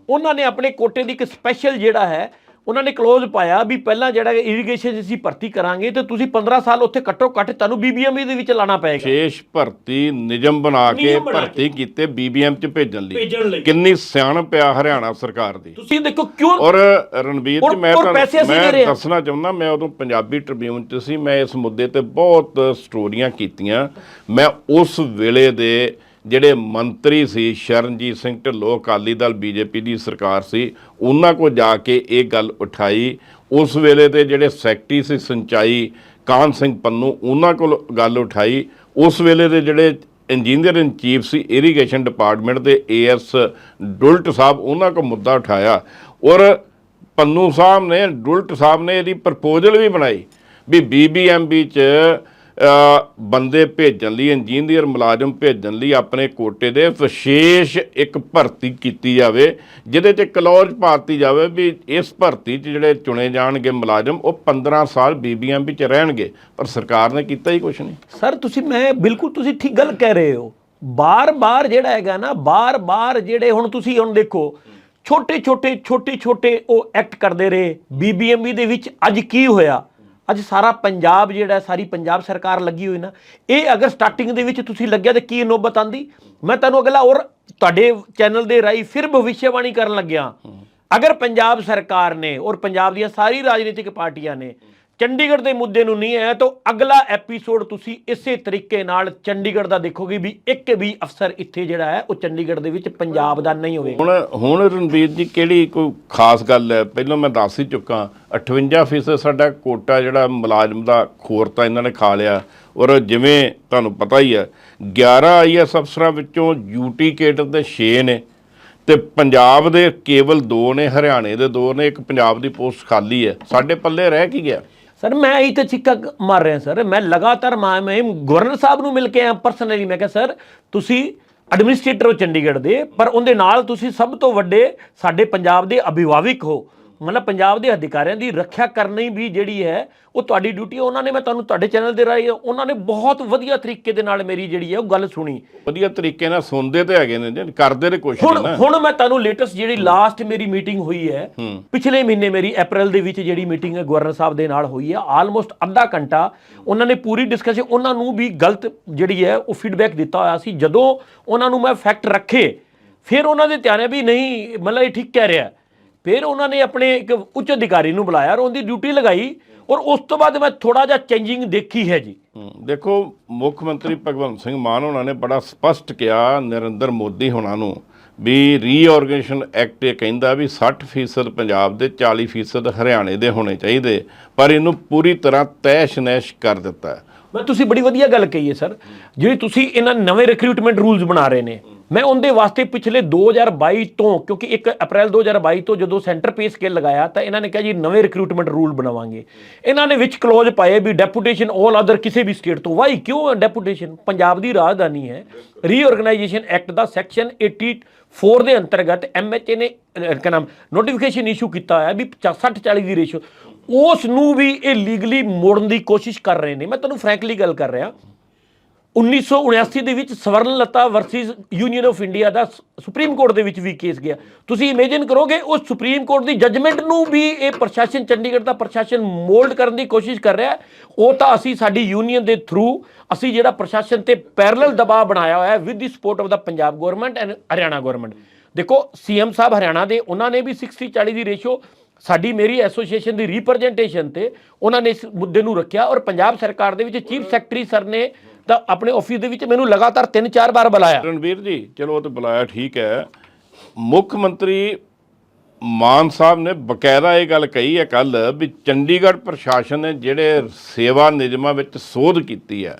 Speaker 2: ਉਹਨਾਂ ਨੇ ਆਪਣੇ ਕੋਟੇ ਦੀ ਇੱਕ ਸਪੈਸ਼ਲ ਜਿਹੜਾ ਹੈ ਉਹਨਾਂ ਨੇ ਕਲੋਜ਼ ਪਾਇਆ ਵੀ ਪਹਿਲਾਂ ਜਿਹੜਾ ਇਰੀਗੇਸ਼ਨ ਅਸੀਂ ਭਰਤੀ ਕਰਾਂਗੇ ਤੇ ਤੁਸੀਂ 15 ਸਾਲ ਉੱਥੇ ਘੱਟੋ ਘੱਟ ਤੁਹਾਨੂੰ ਬੀਬੀਐਮਬੀ ਦੇ ਵਿੱਚ ਲਾਣਾ ਪਏਗਾ।
Speaker 1: ਵਿਸ਼ੇਸ਼ ਭਰਤੀ ਨਿਯਮ ਬਣਾ ਕੇ ਭਰਤੀ ਕੀਤੇ ਬੀਬੀਐਮ ਚ ਭੇਜਣ ਲਈ। ਕਿੰਨੀ ਸਿਆਣਪ ਆ ਹਰਿਆਣਾ ਸਰਕਾਰ ਦੀ।
Speaker 2: ਤੁਸੀਂ ਦੇਖੋ ਕਿਉਂ
Speaker 1: ਔਰ ਰਣਬੀਰ ਜੀ ਮੈਂ ਤੁਹਾਨੂੰ। ਦੱਸਣਾ ਚਾਹੁੰਦਾ ਮੈਂ ਉਦੋਂ ਪੰਜਾਬੀ ਟ੍ਰਿਬਿਊਨ ਚ ਸੀ ਮੈਂ ਇਸ ਮੁੱਦੇ ਤੇ ਬਹੁਤ ਸਟੋਰੀਆਂ ਕੀਤੀਆਂ। ਮੈਂ ਉਸ ਵੇਲੇ ਦੇ ਜਿਹੜੇ ਮੰਤਰੀ ਸੀ, ਸ਼ਰਨਜੀਤ ਸਿੰਘ ਢਿੱਲੋਂ, ਅਕਾਲੀ ਦਲ, ਬੀਜੇਪੀ ਦੀ ਸਰਕਾਰ ਸੀ, ਉਹਨਾਂ ਕੋ ਜਾ ਕੇ ਇਹ ਗੱਲ ਉਠਾਈ। ਉਸ ਵੇਲੇ ਦੇ ਜਿਹੜੇ ਸੈਕਟਰੀ ਸੀ, ਸਿੰਚਾਈ ਕਾਨ ਸਿੰਘ ਪੰਨੂ, ਉਹਨਾਂ ਕੋਲ ਗੱਲ ਉਠਾਈ। ਉਸ ਵੇਲੇ ਦੇ ਜਿਹੜੇ ਇੰਜੀਨੀਅਰ ਇਨ ਚੀਫ ਸੀ, ਇਰੀਗੇਸ਼ਨ ਡਿਪਾਰਟਮੈਂਟ ਦੇ ਏਐਸ ਡੁਲਟ ਸਾਹਿਬ, ਉਹਨਾਂ ਕੋ ਮੁੱਦਾ ਉਠਾਇਆ। ਔਰ ਪੰਨੂ ਸਾਹਿਬ ਨੇ, ਡੁਲਟ ਸਾਹਿਬ ਨੇ ਇਹਦੀ ਪ੍ਰਪੋਜ਼ਲ ਵੀ ਬਣਾਈ। ਵੀ ਬੀਬੀਐਮਬੀ ਚ ਬੰਦੇ ਭੇਜਣ ਲਈ ਇੰਜੀਨੀਅਰ ਮੁਲਾਜ਼ਮ ਭੇਜਣ ਲਈ ਆਪਣੇ ਕੋਟੇ ਦੇ ਵਿਸ਼ੇਸ਼ ਇੱਕ ਭਰਤੀ ਕੀਤੀ ਜਾਵੇ, ਜਿਹਦੇ ਚ ਕਲੌਜ ਪਾਤੀ ਜਾਵੇ ਵੀ ਇਸ ਭਰਤੀ ਚ ਜਿਹੜੇ ਚੁਣੇ ਜਾਣਗੇ ਮੁਲਾਜ਼ਮ, ਉਹ 15 ਸਾਲ ਬੀਬੀਐਮਬੀ ਚ ਰਹਿਣਗੇ। ਪਰ ਸਰਕਾਰ ਨੇ ਕੀਤਾ ਹੀ ਕੁਝ ਨਹੀਂ।
Speaker 2: ਸਰ, ਤੁਸੀਂ, ਮੈਂ ਬਿਲਕੁਲ ਤੁਸੀਂ ਠੀਕ ਗੱਲ ਕਹਿ ਰਹੇ ਹੋ। ਬਾਰ-ਬਾਰ ਜਿਹੜਾ ਹੈਗਾ ਨਾ, ਬਾਰ-ਬਾਰ ਜਿਹੜੇ ਹੁਣ ਤੁਸੀਂ ਹੁਣ ਦੇਖੋ ਛੋਟੇ ਛੋਟੇ ਛੋਟੇ ਛੋਟੇ ਉਹ ਐਕਟ ਕਰਦੇ ਰਹੇ। ਬੀਬੀਐਮਬੀ ਦੇ ਵਿੱਚ ਅੱਜ ਕੀ ਹੋਇਆ? ਅੱਜ ਸਾਰਾ ਪੰਜਾਬ ਜਿਹੜਾ ਸਾਰੀ ਪੰਜਾਬ ਸਰਕਾਰ ਲੱਗੀ ਹੋਈ ਨਾ ਇਹ ਅਗਰ ਸਟਾਰਟਿੰਗ ਦੇ ਵਿੱਚ ਤੁਸੀਂ ਲੱਗਿਆ ਤੇ ਕੀ ਨੋਬਤ ਆਂਦੀ? ਮੈਂ ਤੁਹਾਨੂੰ ਅਗਲਾ ਔਰ ਤੁਹਾਡੇ ਚੈਨਲ ਦੇ ਰਾਹੀਂ ਫਿਰ ਭਵਿੱਖਬਾਣੀ ਕਰਨ ਲੱਗਿਆ। ਅਗਰ ਪੰਜਾਬ ਸਰਕਾਰ ਨੇ ਔਰ ਪੰਜਾਬ ਦੀਆਂ ਸਾਰੀ ਰਾਜਨੀਤਿਕ ਪਾਰਟੀਆਂ ਨੇ ਚੰਡੀਗੜ੍ਹ ਦੇ ਮੁੱਦੇ ਨੂੰ ਨਹੀਂ ਆਇਆ ਤਾਂ ਅਗਲਾ ਐਪੀਸੋਡ ਤੁਸੀਂ ਇਸੇ ਤਰੀਕੇ ਨਾਲ ਚੰਡੀਗੜ੍ਹ ਦਾ ਦੇਖੋਗੇ ਵੀ ਇੱਕ ਵੀ ਅਫਸਰ ਇੱਥੇ ਜਿਹੜਾ ਹੈ, ਉਹ ਚੰਡੀਗੜ੍ਹ ਦੇ ਵਿੱਚ ਪੰਜਾਬ ਦਾ ਨਹੀਂ ਹੋਵੇਗਾ।
Speaker 1: ਹੁਣ ਹੁਣ ਰਣਵੀਰ ਜੀ, ਕਿਹੜੀ ਕੋਈ ਖਾਸ ਗੱਲ ਹੈ? ਪਹਿਲਾਂ ਮੈਂ ਦੱਸ ਹੀ ਚੁੱਕਾ 58% ਸਾਡਾ ਕੋਟਾ ਜਿਹੜਾ ਮੁਲਾਜ਼ਮ ਦਾ ਖੋਰ ਤਾਂ ਇਹਨਾਂ ਨੇ ਖਾ ਲਿਆ। ਔਰ ਜਿਵੇਂ ਤੁਹਾਨੂੰ ਪਤਾ ਹੀ ਹੈ 11 ਆਈਐਸ ਅਫਸਰਾਂ ਵਿੱਚੋਂ ਯੂਟੀ ਕੇਡਰ ਦੇ 6 ਨੇ ਤੇ ਪੰਜਾਬ ਦੇ ਕੇਵਲ 2 ਨੇ, ਹਰਿਆਣੇ ਦੇ 2 ਨੇ, ਇੱਕ ਪੰਜਾਬ ਦੀ ਪੋਸਟ ਖਾਲੀ ਹੈ। ਸਾਡੇ ਪੱਲੇ ਰਹਿ ਕੀ ਗਿਆ?
Speaker 2: ਸਰ, ਮੈਂ ਇਹੀ ਤਾਂ ਚਿੱਕਾ ਮਾਰ ਰਿਹਾ, ਸਰ। ਮੈਂ ਲਗਾਤਾਰ ਮੈਂ ਮੈਂ ਗਵਰਨਰ ਸਾਹਿਬ ਨੂੰ ਮਿਲ ਕੇ ਆਇਆ ਪਰਸਨਲੀ ਮੈਂ ਕਿਹਾ, ਸਰ, ਤੁਸੀਂ ਐਡਮਿਨਿਸਟ੍ਰੇਟਰ ਹੋ ਚੰਡੀਗੜ੍ਹ ਦੇ, ਪਰ ਉਹਦੇ ਨਾਲ ਤੁਸੀਂ ਸਭ ਤੋਂ ਵੱਡੇ ਸਾਡੇ ਪੰਜਾਬ ਦੇ ਅਭਿਭਾਵਕ ਹੋ। ਮਤਲਬ ਪੰਜਾਬ ਦੇ ਅਧਿਕਾਰੀਆਂ ਦੀ ਰੱਖਿਆ ਕਰਨੀ ਵੀ ਜਿਹੜੀ ਹੈ ਉਹ ਤੁਹਾਡੀ ਡਿਊਟੀ ਹੈ। ਉਹਨਾਂ ਨੇ ਮੈਂ ਤੁਹਾਨੂੰ ਤੁਹਾਡੇ ਚੈਨਲ ਦੇ ਰਾਹੀਂ ਉਹਨਾਂ ਨੇ ਬਹੁਤ ਵਧੀਆ ਤਰੀਕੇ ਦੇ ਨਾਲ ਮੇਰੀ ਜਿਹੜੀ ਹੈ ਉਹ ਗੱਲ ਸੁਣੀ।
Speaker 1: ਵਧੀਆ ਤਰੀਕੇ ਨਾਲ ਸੁਣਦੇ ਤੇ ਹੈਗੇ ਨੇ ਜੀ, ਕਰਦੇ ਤੇ ਕੁਛ
Speaker 2: ਹੁਣ
Speaker 1: ਨਾ।
Speaker 2: ਹੁਣ ਮੈਂ ਤੁਹਾਨੂੰ ਲੇਟੈਸਟ ਜਿਹੜੀ ਲਾਸਟ ਮੇਰੀ ਮੀਟਿੰਗ ਹੋਈ ਹੈ ਪਿਛਲੇ ਮਹੀਨੇ ਮੇਰੀ April ਦੇ ਵਿੱਚ ਜਿਹੜੀ ਮੀਟਿੰਗ ਹੈ ਗਵਰਨਰ ਸਾਹਿਬ ਦੇ ਨਾਲ ਹੋਈ ਹੈ ਆਲਮੋਸਟ ਅੱਧਾ ਘੰਟਾ ਉਹਨਾਂ ਨੇ ਪੂਰੀ ਡਿਸਕਸ਼ਨ ਉਹਨਾਂ ਨੂੰ ਵੀ ਗਲਤ ਜਿਹੜੀ ਹੈ ਉਹ ਫੀਡਬੈਕ ਦਿੱਤਾ ਹੋਇਆ ਸੀ। ਜਦੋਂ ਉਹਨਾਂ ਨੂੰ ਮੈਂ ਫੈਕਟ ਰੱਖੇ ਫਿਰ ਉਹਨਾਂ ਦੇ ਧਿਆਨ ਹੈ ਵੀ ਨਹੀਂ ਮਤਲਬ ਇਹ ਠੀਕ ਕਹਿ ਰਿਹਾ। ਫਿਰ ਉਹਨਾਂ ਨੇ ਆਪਣੇ ਇੱਕ ਉੱਚ ਅਧਿਕਾਰੀ ਨੂੰ ਬੁਲਾਇਆ ਔਰ ਉਹਦੀ ਡਿਊਟੀ ਲਗਾਈ ਔਰ ਉਸ ਤੋਂ ਬਾਅਦ ਮੈਂ ਥੋੜਾ ਜਿਹਾ ਚੇਂਜਿੰਗ ਦੇਖੀ ਹੈ ਜੀ।
Speaker 1: ਦੇਖੋ ਮੁੱਖ ਮੰਤਰੀ ਭਗਵੰਤ ਸਿੰਘ ਮਾਨ ਹੋਣਾ ਨੇ ਬੜਾ ਸਪਸ਼ਟ ਕਿਹਾ ਨਰਿੰਦਰ ਮੋਦੀ ਹੋਣਾ ਨੂੰ ਵੀ ਰੀਆਰਗੇਨਾਈਜੇਸ਼ਨ ਐਕਟ ਇਹ ਕਹਿੰਦਾ ਵੀ 60% ਪੰਜਾਬ ਦੇ 40% ਹਰਿਆਣੇ ਦੇ ਹੋਣੇ ਚਾਹੀਦੇ ਪਰ ਇਹਨੂੰ ਪੂਰੀ ਤਰ੍ਹਾਂ ਤੈਸ਼ ਨੈਸ਼ ਕਰ ਦਿੱਤਾ
Speaker 2: ਮੈਂ ਤੁਸੀਂ ਬੜੀ ਵਧੀਆ ਗੱਲ ਕਹੀ ਹੈ ਸਰ। ਜਿਹੜੀ ਤੁਸੀਂ ਇਹਨਾਂ ਨਵੇਂ ਰਿਕਰੂਟਮੈਂਟ ਰੂਲਸ ਬਣਾ ਰਹੇ ਨੇ ਮੈਂ ਉਹਦੇ ਵਾਸਤੇ ਪਿਛਲੇ 2022 ਤੋਂ ਕਿਉਂਕਿ 1 ਅਪ੍ਰੈਲ 2022 ਤੋਂ ਜਦੋਂ ਸੈਂਟਰ ਪੇ ਸਕੇਲ ਲਗਾਇਆ ਤਾਂ ਇਹਨਾਂ ਨੇ ਕਿਹਾ ਜੀ ਨਵੇਂ ਰਿਕਰੂਟਮੈਂਟ ਰੂਲ ਬਣਾਵਾਂਗੇ। ਇਹਨਾਂ ਨੇ ਵਿੱਚ ਕਲੋਜ਼ ਪਾਏ ਵੀ ਡੈਪੂਟੇਸ਼ਨ 올 ਅਦਰ ਕਿਸੇ ਵੀ ਸਟੇਟ ਤੋਂ। ਵਾਈ ਕਿਉਂ ਡੈਪੂਟੇਸ਼ਨ ਪੰਜਾਬ ਦੀ ਰਾਜਧਾਨੀ ਹੈ। ਰੀਆਰਗੇਨਾਈਜੇਸ਼ਨ ਐਕਟ ਦਾ ਸੈਕਸ਼ਨ 84 ਦੇ ਅੰਤਰਗਤ ਐਮਐਚਏ ਨੇ ਅਹ, ਕਿਆ ਨਾਮ ਨੋਟੀਫਿਕੇਸ਼ਨ ਇਸ਼ੂ ਕੀਤਾ ਹੋਇਆ ਵੀ 60 40 ਦੀ ਰੇਸ਼ੋ ਉਸ ਨੂੰ ਵੀ ਇਹ ਲੀਗਲੀ ਮੋੜਨ ਦੀ ਕੋਸ਼ਿਸ਼ ਕਰ ਰਹੇ ਨੇ। ਮੈਂ ਤੁਹਾਨੂੰ ਫ੍ਰੈਂਕਲੀ ਗੱਲ ਕਰ ਰਿਹਾ। 1979 ਦੇ ਵਿੱਚ Swaranlata versus union of India the supreme court ਦੇ ਵਿੱਚ ਵੀ ਕੇਸ ਗਿਆ। ਤੁਸੀਂ ਇਮੇਜਿਨ ਕਰੋਗੇ ਉਸ ਸੁਪਰੀਮ ਕੋਰਟ ਦੀ ਜੱਜਮੈਂਟ ਨੂੰ ਵੀ ਇਹ ਪ੍ਰਸ਼ਾਸਨ ਚੰਡੀਗੜ੍ਹ ਦਾ ਪ੍ਰਸ਼ਾਸਨ ਮੋਲਡ ਕਰਨ ਦੀ ਕੋਸ਼ਿਸ਼ ਕਰ ਰਿਹਾ ਉਹ ਤਾਂ ਅਸੀਂ ਸਾਡੀ ਯੂਨੀਅਨ ਦੇ ਥਰੂ ਅਸੀਂ ਜਿਹੜਾ ਪ੍ਰਸ਼ਾਸਨ ਤੇ ਪੈਰਲਲ ਦਬਾਅ ਬਣਾਇਆ ਹੋਇਆ ਹੈ with the support of the Punjab government and Haryana government ਦੇਖੋ ਸੀਐਮ ਸਾਹਿਬ ਹਰਿਆਣਾ ਦੇ, ਉਹਨਾਂ ਨੇ ਵੀ 60 40 ਦੀ ਰੇਸ਼ੋ ਸਾਡੀ ਮੇਰੀ ਐਸੋਸੀਏਸ਼ਨ ਦੀ ਰਿਪਰੈਜ਼ੈਂਟੇਸ਼ਨ ਤੇ ਉਹਨਾਂ ਨੇ ਇਸ ਮੁੱਦੇ ਨੂੰ ਰੱਖਿਆ ਔਰ ਪੰਜਾਬ ਸਰਕਾਰ ਦੇ ਵਿੱਚ ਚੀਫ ਸੈਕਟਰੀ ਸਰ ਨੇ ਤਾਂ ਆਪਣੇ ਆਫਿਸ ਦੇ ਵਿੱਚ ਮੈਨੂੰ ਲਗਾਤਾਰ 3-4 ਵਾਰ ਬੁਲਾਇਆ।
Speaker 1: ਰਣਵੀਰ ਜੀ ਚਲੋ ਉਹ ਤੇ ਬੁਲਾਇਆ ਠੀਕ ਹੈ। ਮੁੱਖ ਮੰਤਰੀ ਮਾਨ ਸਾਹਿਬ ਨੇ ਬਕਾਇਦਾ ਇਹ ਗੱਲ ਕਹੀ ਹੈ ਕੱਲ ਵੀ ਚੰਡੀਗੜ੍ਹ ਪ੍ਰਸ਼ਾਸਨ ਨੇ ਜਿਹੜੇ ਸੇਵਾ ਨਿਯਮਾਂ ਵਿੱਚ ਸੋਧ ਕੀਤੀ ਹੈ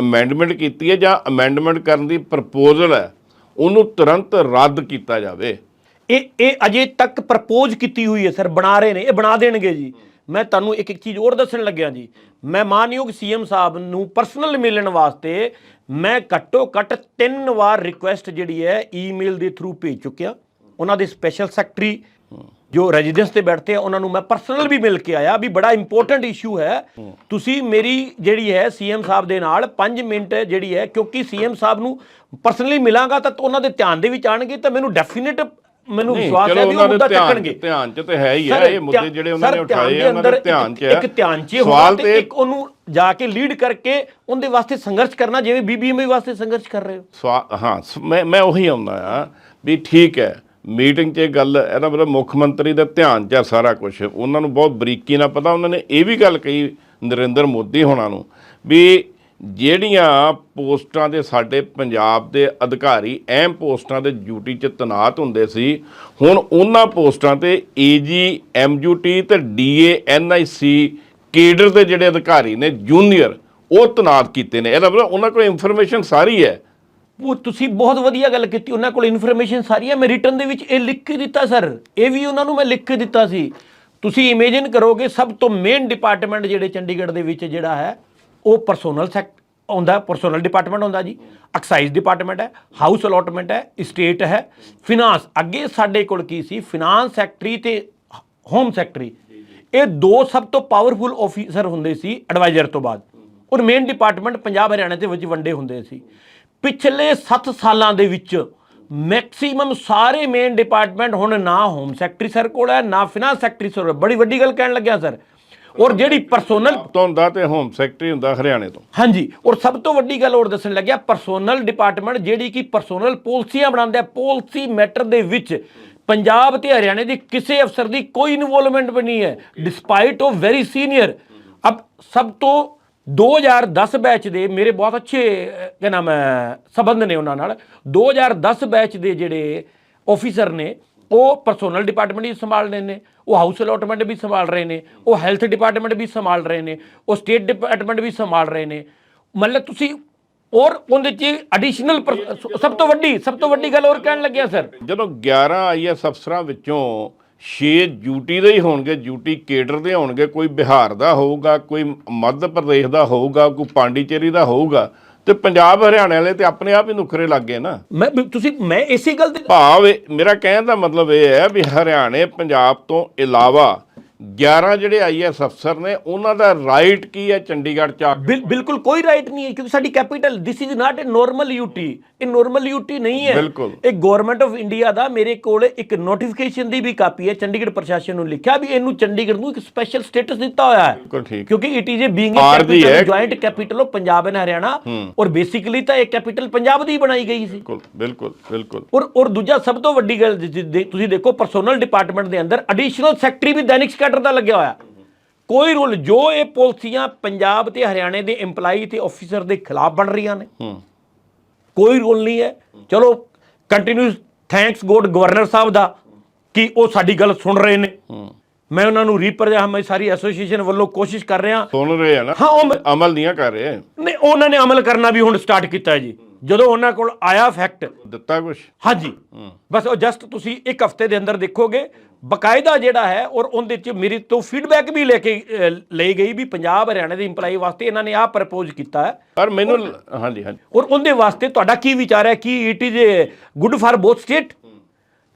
Speaker 1: ਅਮੈਂਡਮੈਂਟ ਕੀਤੀ ਹੈ ਜਾਂ ਅਮੈਂਡਮੈਂਟ ਕਰਨ ਦੀ ਪ੍ਰਪੋਜ਼ਲ ਹੈ ਉਹਨੂੰ ਤੁਰੰਤ ਰੱਦ ਕੀਤਾ ਜਾਵੇ।
Speaker 2: ਇਹ ਇਹ ਅਜੇ ਤੱਕ ਪ੍ਰਪੋਜ਼ ਕੀਤੀ ਹੋਈ ਹੈ ਸਰ ਬਣਾ ਰਹੇ ਨੇ ਇਹ ਬਣਾ ਦੇਣਗੇ ਜੀ। ਮੈਂ ਤੁਹਾਨੂੰ ਇੱਕ ਇੱਕ ਚੀਜ਼ ਹੋਰ ਦੱਸਣ ਲੱਗਿਆ ਜੀ। ਮੈਂ ਮਾਨਯੋਗ ਸੀਐਮ ਸਾਹਿਬ ਨੂੰ ਪਰਸਨਲ ਮਿਲਣ ਵਾਸਤੇ ਮੈਂ ਘੱਟੋ ਘੱਟ ਤਿੰਨ ਵਾਰ ਰਿਕੁਐਸਟ ਜਿਹੜੀ ਹੈ ਈਮੇਲ ਦੇ ਥਰੂ ਭੇਜ ਚੁੱਕਿਆ। ਉਹਨਾਂ ਦੇ ਸਪੈਸ਼ਲ ਸੈਕਟਰੀ ਜੋ ਰੈਜ਼ੀਡੈਂਸ ਤੇ ਬੈਠਦੇ ਆ, ਉਹਨਾਂ ਨੂੰ ਮੈਂ ਪਰਸਨਲ ਵੀ ਮਿਲ ਕੇ ਆਇਆ ਵੀ ਬੜਾ ਇੰਪੋਰਟੈਂਟ ਇਸ਼ੂ ਹੈ। ਤੁਸੀਂ ਮੇਰੀ ਜਿਹੜੀ ਹੈ ਸੀਐਮ ਸਾਹਿਬ ਦੇ ਨਾਲ 5 ਮਿੰਟ ਜਿਹੜੀ ਹੈ, ਕਿਉਂਕਿ ਸੀਐਮ ਸਾਹਿਬ ਨੂੰ ਪਰਸਨਲੀ ਮਿਲਾਂਗਾ ਤਾਂ ਉਹਨਾਂ ਦੇ ਧਿਆਨ ਦੇ ਵਿੱਚ ਆਣਗੇ ਤਾਂ ਮੈਨੂੰ ਡੈਫੀਨਿਟ ਮੈਨੂੰ ਵਿਸ਼ਵਾਸ ਹੈ ਵੀ ਉਹ ਮੁੱਦਾ ਚੱਕਣਗੇ।
Speaker 1: ਧਿਆਨ 'ਚ ਤੇ ਹੈ ਹੀ ਹੈ ਇਹ ਮੁੱਦੇ ਜਿਹੜੇ ਉਹਨਾਂ ਨੇ ਉਠਾਏ ਆ ਉਹਨਾਂ ਦੇ ਧਿਆਨ 'ਚ। ਹੈ
Speaker 2: ਇੱਕ ਧਿਆਨ 'ਚ
Speaker 1: ਸਵਾਲ
Speaker 2: ਤੇ ਇੱਕ ਉਹਨੂੰ ਜਾ ਕੇ ਲੀਡ ਕਰਕੇ ਉਹਦੇ ਵਾਸਤੇ ਸੰਘਰਸ਼ ਕਰਨਾ ਜਿਵੇਂ ਬੀਬੀਐਮਏ ਵਾਸਤੇ ਸੰਘਰਸ਼ ਕਰ ਰਹੇ ਹੋ।
Speaker 1: ਹਾਂ ਮੈਂ ਮੈਂ ਉਹੀ ਆਉਂਦਾ ਆ ਵੀ ਠੀਕ ਹੈ ਮੀਟਿੰਗ 'ਚ ਗੱਲ ਇਹਦਾ ਮਤਲਬ ਮੁੱਖ ਮੰਤਰੀ ਦਾ ਧਿਆਨ 'ਚ ਸਾਰਾ ਕੁਝ ਉਹਨਾਂ ਨੂੰ ਬਹੁਤ ਬਰੀਕੀ ਨਾਲ ਪਤਾ ਉਹਨਾਂ ਨੇ ਇਹ ਵੀ ਗੱਲ ਕਹੀ ਨਰਿੰਦਰ ਮੋਦੀ ਹੋਣਾ ਨੂੰ ਵੀ ਜਿਹੜੀਆਂ ਪੋਸਟਾਂ ਦੇ ਸਾਡੇ ਪੰਜਾਬ ਦੇ ਅਧਿਕਾਰੀ ਅਹਿਮ ਪੋਸਟਾਂ ਦੇ ਡਿਊਟੀ 'ਚ ਤੈਨਾਤ ਹੁੰਦੇ ਸੀ, ਹੁਣ ਉਹਨਾਂ ਪੋਸਟਾਂ ਤੇ ਏਜੀ, ਐਮਯੂਟੀ ਤੇ ਡੀਏ, ਐਨਆਈਸੀ ਕੇਡਰ ਦੇ ਜਿਹੜੇ ਅਧਿਕਾਰੀ ਨੇ, ਜੂਨੀਅਰ, ਉਹ ਤੈਨਾਤ ਕੀਤੇ ਨੇ। ਇਹਦਾ ਮਤਲਬ ਉਹਨਾਂ ਕੋਲ ਇਨਫੋਰਮੇਸ਼ਨ ਸਾਰੀ ਹੈ।
Speaker 2: ਉਹ ਤੁਸੀਂ ਬਹੁਤ ਵਧੀਆ ਗੱਲ ਕੀਤੀ, ਉਹਨਾਂ ਕੋਲ ਇਨਫੋਰਮੇਸ਼ਨ ਸਾਰੀ ਹੈ। ਮੈਂ ਰਿਟਰਨ ਦੇ ਵਿੱਚ ਇਹ ਲਿਖ ਕੇ ਦਿੱਤਾ, ਸਰ। ਇਹ ਵੀ ਉਹਨਾਂ ਨੂੰ ਮੈਂ ਲਿਖ ਕੇ ਦਿੱਤਾ ਸੀ। ਤੁਸੀਂ ਇਮੇਜਿਨ ਕਰੋਗੇ, ਸਭ ਤੋਂ ਮੇਨ ਡਿਪਾਰਟਮੈਂਟ ਜਿਹੜੇ ਚੰਡੀਗੜ੍ਹ ਦੇ ਵਿੱਚ ਜਿਹੜਾ ਹੈ ਉਹ ਪਰਸੋਨਲ ਸੈਕਟ ਹੁੰਦਾ ਪਰਸੋਨਲ ਡਿਪਾਰਟਮੈਂਟ ਹੁੰਦਾ ਜੀ। ਐਕਸਾਈਜ਼ ਡਿਪਾਰਟਮੈਂਟ ਹੈ ਹਾਊਸ ਅਲੋਟਮੈਂਟ ਹੈ ਸਟੇਟ ਹੈ ਫਿਨਾਂਸ ਅੱਗੇ ਸਾਡੇ ਕੋਲ ਕੀ ਸੀ? ਫਿਨਾਂਸ ਸੈਕਟਰੀ ਤੇ ਹੋਮ ਸੈਕਟਰੀ ਇਹ ਦੋ ਸਭ ਤੋਂ ਪਾਵਰਫੁਲ ਆਫੀਸਰ ਹੁੰਦੇ ਸੀ ਐਡਵਾਈਜ਼ਰ ਤੋਂ ਬਾਅਦ। ਔਰ ਮੇਨ ਡਿਪਾਰਟਮੈਂਟ ਪੰਜਾਬ, ਹਰਿਆਣਾ ਦੇ ਵਿੱਚ ਵੰਡੇ ਹੁੰਦੇ ਸੀ। ਪਿਛਲੇ 7 ਸਾਲਾਂ ਦੇ ਵਿੱਚ ਮੈਕਸਿਮਮ ਸਾਰੇ ਮੇਨ ਡਿਪਾਰਟਮੈਂਟ ਹੁਣ ਨਾ ਹੋਮ ਸੈਕਟਰੀ ਸਰ ਕੋਲ ਹੈ, ਨਾ ਫਿਨਾਂਸ ਸੈਕਟਰੀ ਸਰ ਬੜੀ ਵੱਡੀ ਗੱਲ ਕਹਿਣ ਲੱਗਿਆ ਸਰ ਔਰ ਜਿਹੜੀ ਪਰਸੋਨਲ
Speaker 1: ਤੋਂ ਹੁੰਦਾ ਤੇ ਹੋਮ ਸੈਕਟਰੀ ਹੁੰਦਾ ਹਰਿਆਣੇ ਤੋਂ।
Speaker 2: ਹਾਂਜੀ ਔਰ ਸਭ ਤੋਂ ਵੱਡੀ ਗੱਲ ਹੋਰ ਦੱਸਣ ਲੱਗਿਆ ਪਰਸੋਨਲ ਡਿਪਾਰਟਮੈਂਟ ਜਿਹੜੀ ਕਿ ਪਰਸੋਨਲ ਪਾਲਿਸੀਆਂ ਬਣਾਉਂਦਾ ਹੈ ਪੋਲਿਸੀ ਮੈਟਰ ਦੇ ਵਿੱਚ ਪੰਜਾਬ ਤੇ ਹਰਿਆਣੇ ਦੀ ਕਿਸੇ ਅਫਸਰ ਦੀ ਕੋਈ ਇਨਵੋਲਵਮੈਂਟ ਵੀ ਨਹੀਂ ਹੈ ਡਿਸਪਾਈਟ ਆਫ ਵੈਰੀ ਸੀਨੀਅਰ ਅਬ ਸਭ ਤੋਂ 2010 ਬੈਚ ਦੇ ਮੇਰੇ ਬਹੁਤ ਅੱਛੇ ਕਿਆ ਨਾਮ ਹੈ ਸਬੰਧ ਨੇ ਉਹਨਾਂ ਨਾਲ। 2010 ਬੈਚ ਦੇ ਜਿਹੜੇ ਆਫੀਸਰ ਨੇ ਉਹ ਪਰਸੋਨਲ ਡਿਪਾਰਟਮੈਂਟ ਵੀ ਸੰਭਾਲ ਰਹੇ ਨੇ, ਉਹ ਹਾਊਸ ਅਲੋਟਮੈਂਟ ਵੀ ਸੰਭਾਲ ਰਹੇ ਨੇ, ਉਹ ਹੈਲਥ ਡਿਪਾਰਟਮੈਂਟ ਵੀ ਸੰਭਾਲ ਰਹੇ ਨੇ, ਉਹ ਸਟੇਟ ਡਿਪਾਰਟਮੈਂਟ ਵੀ ਸੰਭਾਲ ਰਹੇ ਨੇ। ਮਤਲਬ ਤੁਸੀਂ ਔਰ ਉਹਦੇ ਚ ਐਡੀਸ਼ਨਲ ਸਭ ਤੋਂ ਵੱਡੀ, ਸਭ ਤੋਂ ਵੱਡੀ ਗੱਲ ਹੋਰ ਕਹਿਣ ਲੱਗਿਆ ਸਰ
Speaker 1: ਜਦੋਂ 11 ਆਈਐਸ ਅਫਸਰਾਂ ਵਿੱਚੋਂ 6 ਡਿਊਟੀ ਦੇ ਹੀ ਹੋਣਗੇ ਡਿਊਟੀ ਕੇਡਰ ਦੇ ਹੋਣਗੇ, ਕੋਈ ਬਿਹਾਰ ਦਾ ਹੋਊਗਾ, ਕੋਈ ਮੱਧ ਪ੍ਰਦੇਸ਼ ਦਾ ਹੋਊਗਾ, ਕੋਈ ਪਾਂਡੀਚੇਰੀ ਦਾ ਹੋਊਗਾ ਤੇ ਪੰਜਾਬ ਹਰਿਆਣੇ ਵਾਲੇ ਤੇ ਆਪਣੇ ਆਪ ਹੀ ਨੁਕਰੇ ਲੱਗ ਗਏ ਨਾ।
Speaker 2: ਮੈਂ ਤੁਸੀਂ ਮੈਂ ਇਸੇ ਗੱਲ ਤੇ
Speaker 1: ਭਾਵ ਮੇਰਾ ਕਹਿਣ ਦਾ ਮਤਲਬ ਇਹ ਹੈ ਵੀ ਹਰਿਆਣੇ ਪੰਜਾਬ ਤੋਂ ਇਲਾਵਾ 11 ਜਿਹੜੇ ਆਈਐਸ ਅਫਸਰ ਨੇ ਉਹਨਾਂ ਦਾ ਰਾਈਟ ਕੀ ਹੈ ਚੰਡੀਗੜ੍ਹ ਚ ਆ ਕੇ?
Speaker 2: ਬਿਲ- ਬਿਲਕੁਲ ਕੋਈ ਰਾਈਟ ਨਹੀਂ ਹੈ ਕਿਉਂਕਿ ਸਾਡੀ capital this is not a normal UT ਇਹ ਨਾਰਮਲ ਯੂਟੀ ਨਹੀਂ ਹੈ।
Speaker 1: ਬਿਲਕੁਲ।
Speaker 2: ਇਹ ਗਵਰਨਮੈਂਟ ਆਫ ਇੰਡੀਆ ਦਾ ਮੇਰੇ ਕੋਲ ਇੱਕ ਨੋਟੀਫਿਕੇਸ਼ਨ ਦੀ ਵੀ ਕਾਪੀ ਹੈ ਚੰਡੀਗੜ੍ਹ ਪ੍ਰਸ਼ਾਸਨ ਨੂੰ ਲਿਖਿਆ ਵੀ ਇਹਨੂੰ ਚੰਡੀਗੜ੍ਹ ਨੂੰ ਇੱਕ ਸਪੈਸ਼ਲ ਸਟੇਟਸ ਦਿੱਤਾ ਹੋਇਆ ਹੈ।
Speaker 1: ਬਿਲਕੁਲ ਠੀਕ।
Speaker 2: ਕਿਉਂਕਿ ਇਟ ਇਜ਼ ਅ ਬੀਇੰਗ
Speaker 1: ਹੈ।
Speaker 2: Joint capital of Punjab and Haryana ਔਰ ਬੇਸਿਕਲੀ ਤਾਂ ਇਹ ਕੈਪੀਟਲ ਪੰਜਾਬ ਦੀ ਬਣਾਈ ਗਈ ਸੀ।
Speaker 1: ਬਿਲਕੁਲ ਬਿਲਕੁਲ ਬਿਲਕੁਲ।
Speaker 2: ਔਰ ਔਰ ਦੂਜਾ ਸਭ ਤੋਂ ਵੱਡੀ ਗੱਲ ਤੁਸੀਂ ਦੇਖੋ ਪਰਸੋਨਲ ਡਿਪਾਰਟਮੈਂਟ ਦੇ ਅੰਦਰ ਐਡੀਸ਼ਨਲ ਸੈਕਟਰੀ ਵੀ ਦੈਨਿਕ ਸਕੈਡਰ ਦਾ ਲੱਗਿਆ ਹੋਇਆ। ਕੋਈ ਰੂਲ ਜੋ ਇਹ ਪਾਲਿਸੀਆਂ ਪੰਜਾਬ ਤੇ ਹਰਿਆਣੇ ਦੇ EMPLOYE ਤੇ ਆਫੀਸਰ ਦੇ ਖਿਲਾਫ ਬਣ ਰਹੀਆਂ ਨੇ। ਕੋਈ ਰੂਲ ਨਹੀਂ ਹੈ। ਚਲੋ ਕੰਟੀਨਿਊਸ ਥੈਂਕਸ ਗੋਡ ਗਵਰਨਰ ਸਾਹਿਬ ਦਾ ਕਿ ਉਹ ਸਾਡੀ ਗੱਲ ਸੁਣ ਰਹੇ ਨੇ। ਮੈਂ ਉਹਨਾਂ ਨੂੰ ਰੀਪਰ ਮੈਂ ਸਾਰੀ ਐਸੋਸੀਏਸ਼ਨ ਵੱਲੋਂ ਕੋਸ਼ਿਸ਼ ਕਰ ਰਿਹਾ।
Speaker 1: ਸੁਣ ਰਹੇ ਆ ਨਾ।
Speaker 2: ਹਾਂ ਉਹ
Speaker 1: ਅਮਲ ਨਹੀਂ ਕਰ ਰਹੇ
Speaker 2: ਨਹੀਂ ਉਹਨਾਂ ਨੇ ਅਮਲ ਕਰਨਾ ਵੀ ਹੁਣ ਸਟਾਰਟ ਕੀਤਾ ਹੈ ਜੀ। ਜਦੋਂ ਉਹਨਾਂ ਕੋਲ ਆਇਆ ਫੈਕਟ
Speaker 1: ਦਿੱਤਾ ਕੁਛ?
Speaker 2: ਹਾਂਜੀ। ਬਸ ਉਹ ਜਸਟ ਤੁਸੀਂ ਇੱਕ ਹਫ਼ਤੇ ਦੇ ਅੰਦਰ ਦੇਖੋਗੇ। ਬਕਾਇਦਾ ਜਿਹੜਾ ਹੈ ਔਰ ਉਹਦੇ ਚ ਮੇਰੀ ਤੋਂ ਫੀਡਬੈਕ ਵੀ ਲੈ ਕੇ ਲਈ ਗਈ ਵੀ ਪੰਜਾਬ ਹਰਿਆਣਾ ਦੇ EMPLOYE ਵਾਸਤੇ ਇਹਨਾਂ ਨੇ ਆਹ ਪ੍ਰਪੋਜ਼ ਕੀਤਾ ਹੈ।
Speaker 1: ਪਰ ਮੈਨੂੰ ਹਾਂਜੀ ਹਾਂਜੀ।
Speaker 2: ਔਰ ਉਹਦੇ ਵਾਸਤੇ ਤੁਹਾਡਾ ਕੀ ਵਿਚਾਰ ਹੈ? ਕਿ it is good for both state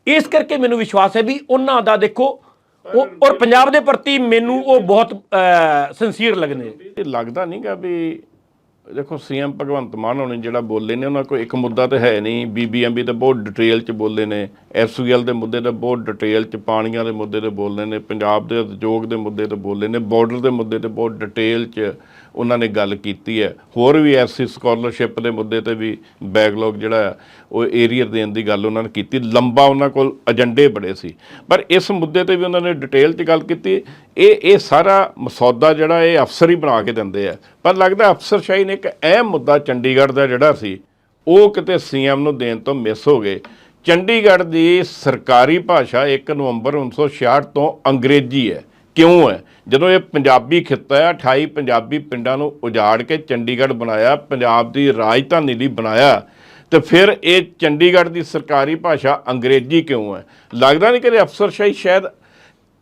Speaker 2: ਇਸ ਕਰਕੇ ਮੈਨੂੰ ਵਿਸ਼ਵਾਸ ਹੈ ਵੀ ਉਹਨਾਂ ਦਾ ਦੇਖੋ ਉਹ ਔਰ ਪੰਜਾਬ ਦੇ ਪ੍ਰਤੀ ਮੈਨੂੰ ਉਹ ਬਹੁਤ ਸਿੰਸੀਅਰ ਲੱਗਦੇ
Speaker 1: ਲੱਗਦਾ ਨਹੀਂਗਾ ਵੀ ਦੇਖੋ, ਸੀਐਮ ਭਗਵੰਤ ਮਾਨ ਹੋਣੇ ਜਿਹੜਾ ਬੋਲੇ ਨੇ, ਉਹਨਾਂ ਕੋਲ ਇੱਕ ਮੁੱਦਾ ਤਾਂ ਹੈ ਨਹੀਂ। ਬੀਬੀਐਮਬੀ ਤਾਂ ਬਹੁਤ ਡਿਟੇਲ ਚ ਬੋਲੇ ਨੇ। ਐਸਯੂਐਲ ਦੇ ਮੁੱਦੇ ਤੇ ਬਹੁਤ ਡਿਟੇਲ ਚ, ਪਾਣੀਆਂ ਦੇ ਮੁੱਦੇ ਤੇ ਬੋਲੇ ਨੇ, ਪੰਜਾਬ ਦੇ ਉਦਯੋਗ ਦੇ ਮੁੱਦੇ ਤੇ ਬੋਲੇ ਨੇ ਬਾਰਡਰ ਦੇ ਮੁੱਦੇ ਤੇ ਬਹੁਤ ਡਿਟੇਲ ਚ। ਉਹਨਾਂ ਨੇ ਗੱਲ ਕੀਤੀ ਹੈ। ਹੋਰ ਵੀ ਐਸਸੀ ਸਕਾਲਰਸ਼ਿਪ ਦੇ ਮੁੱਦੇ ਤੇ ਵੀ ਬੈਕਲੌਗ ਜਿਹੜਾ ਉਹ ਏਰੀਅਰ ਦੇਣ ਦੀ ਗੱਲ ਉਹਨਾਂ ਨੇ ਕੀਤੀ। ਲੰਬਾ ਉਹਨਾਂ ਕੋਲ ਏਜੰਡੇ ਬੜੇ ਸੀ। ਪਰ ਇਸ ਮੁੱਦੇ ਤੇ ਵੀ ਉਹਨਾਂ ਨੇ ਡਿਟੇਲ 'ਚ ਗੱਲ ਕੀਤੀ। ਇਹ ਇਹ ਸਾਰਾ ਮਸੌਦਾ ਜਿਹੜਾ ਇਹ ਅਫਸਰ ਹੀ ਬਣਾ ਕੇ ਦਿੰਦੇ ਆ। ਪਰ ਲੱਗਦਾ ਅਫਸਰਸ਼ਾਹੀ ਨੇ ਇੱਕ ਅਹਿਮ ਮੁੱਦਾ ਚੰਡੀਗੜ੍ਹ ਦਾ ਜਿਹੜਾ ਸੀ, ਉਹ ਕਿਤੇ ਸੀਐਮ ਨੂੰ ਦੇਣ ਤੋਂ ਮਿਸ ਹੋ ਗਏ। ਚੰਡੀਗੜ੍ਹ ਦੀ ਸਰਕਾਰੀ ਭਾਸ਼ਾ 1 ਨਵੰਬਰ 1966 ਤੋਂ ਅੰਗਰੇਜ਼ੀ ਹੈ। ਕਿਉਂ ਹੈ? ਜਦੋਂ ਇਹ ਪੰਜਾਬੀ ਖਿੱਤਾ ਹੈ 28 ਪੰਜਾਬੀ ਪਿੰਡਾਂ ਨੂੰ ਉਜਾੜ ਕੇ ਚੰਡੀਗੜ੍ਹ ਬਣਾਇਆ, ਪੰਜਾਬ ਦੀ ਰਾਜਧਾਨੀ ਲਈ ਬਣਾਇਆ, ਤੇ ਫਿਰ ਇਹ ਚੰਡੀਗੜ੍ਹ ਦੀ ਸਰਕਾਰੀ ਭਾਸ਼ਾ ਅੰਗਰੇਜ਼ੀ ਕਿਉਂ ਹੈ? ਲੱਗਦਾ ਨਹੀਂ ਕਿ ਅਫਸਰਸ਼ਾਹੀ ਸ਼ਾਇਦ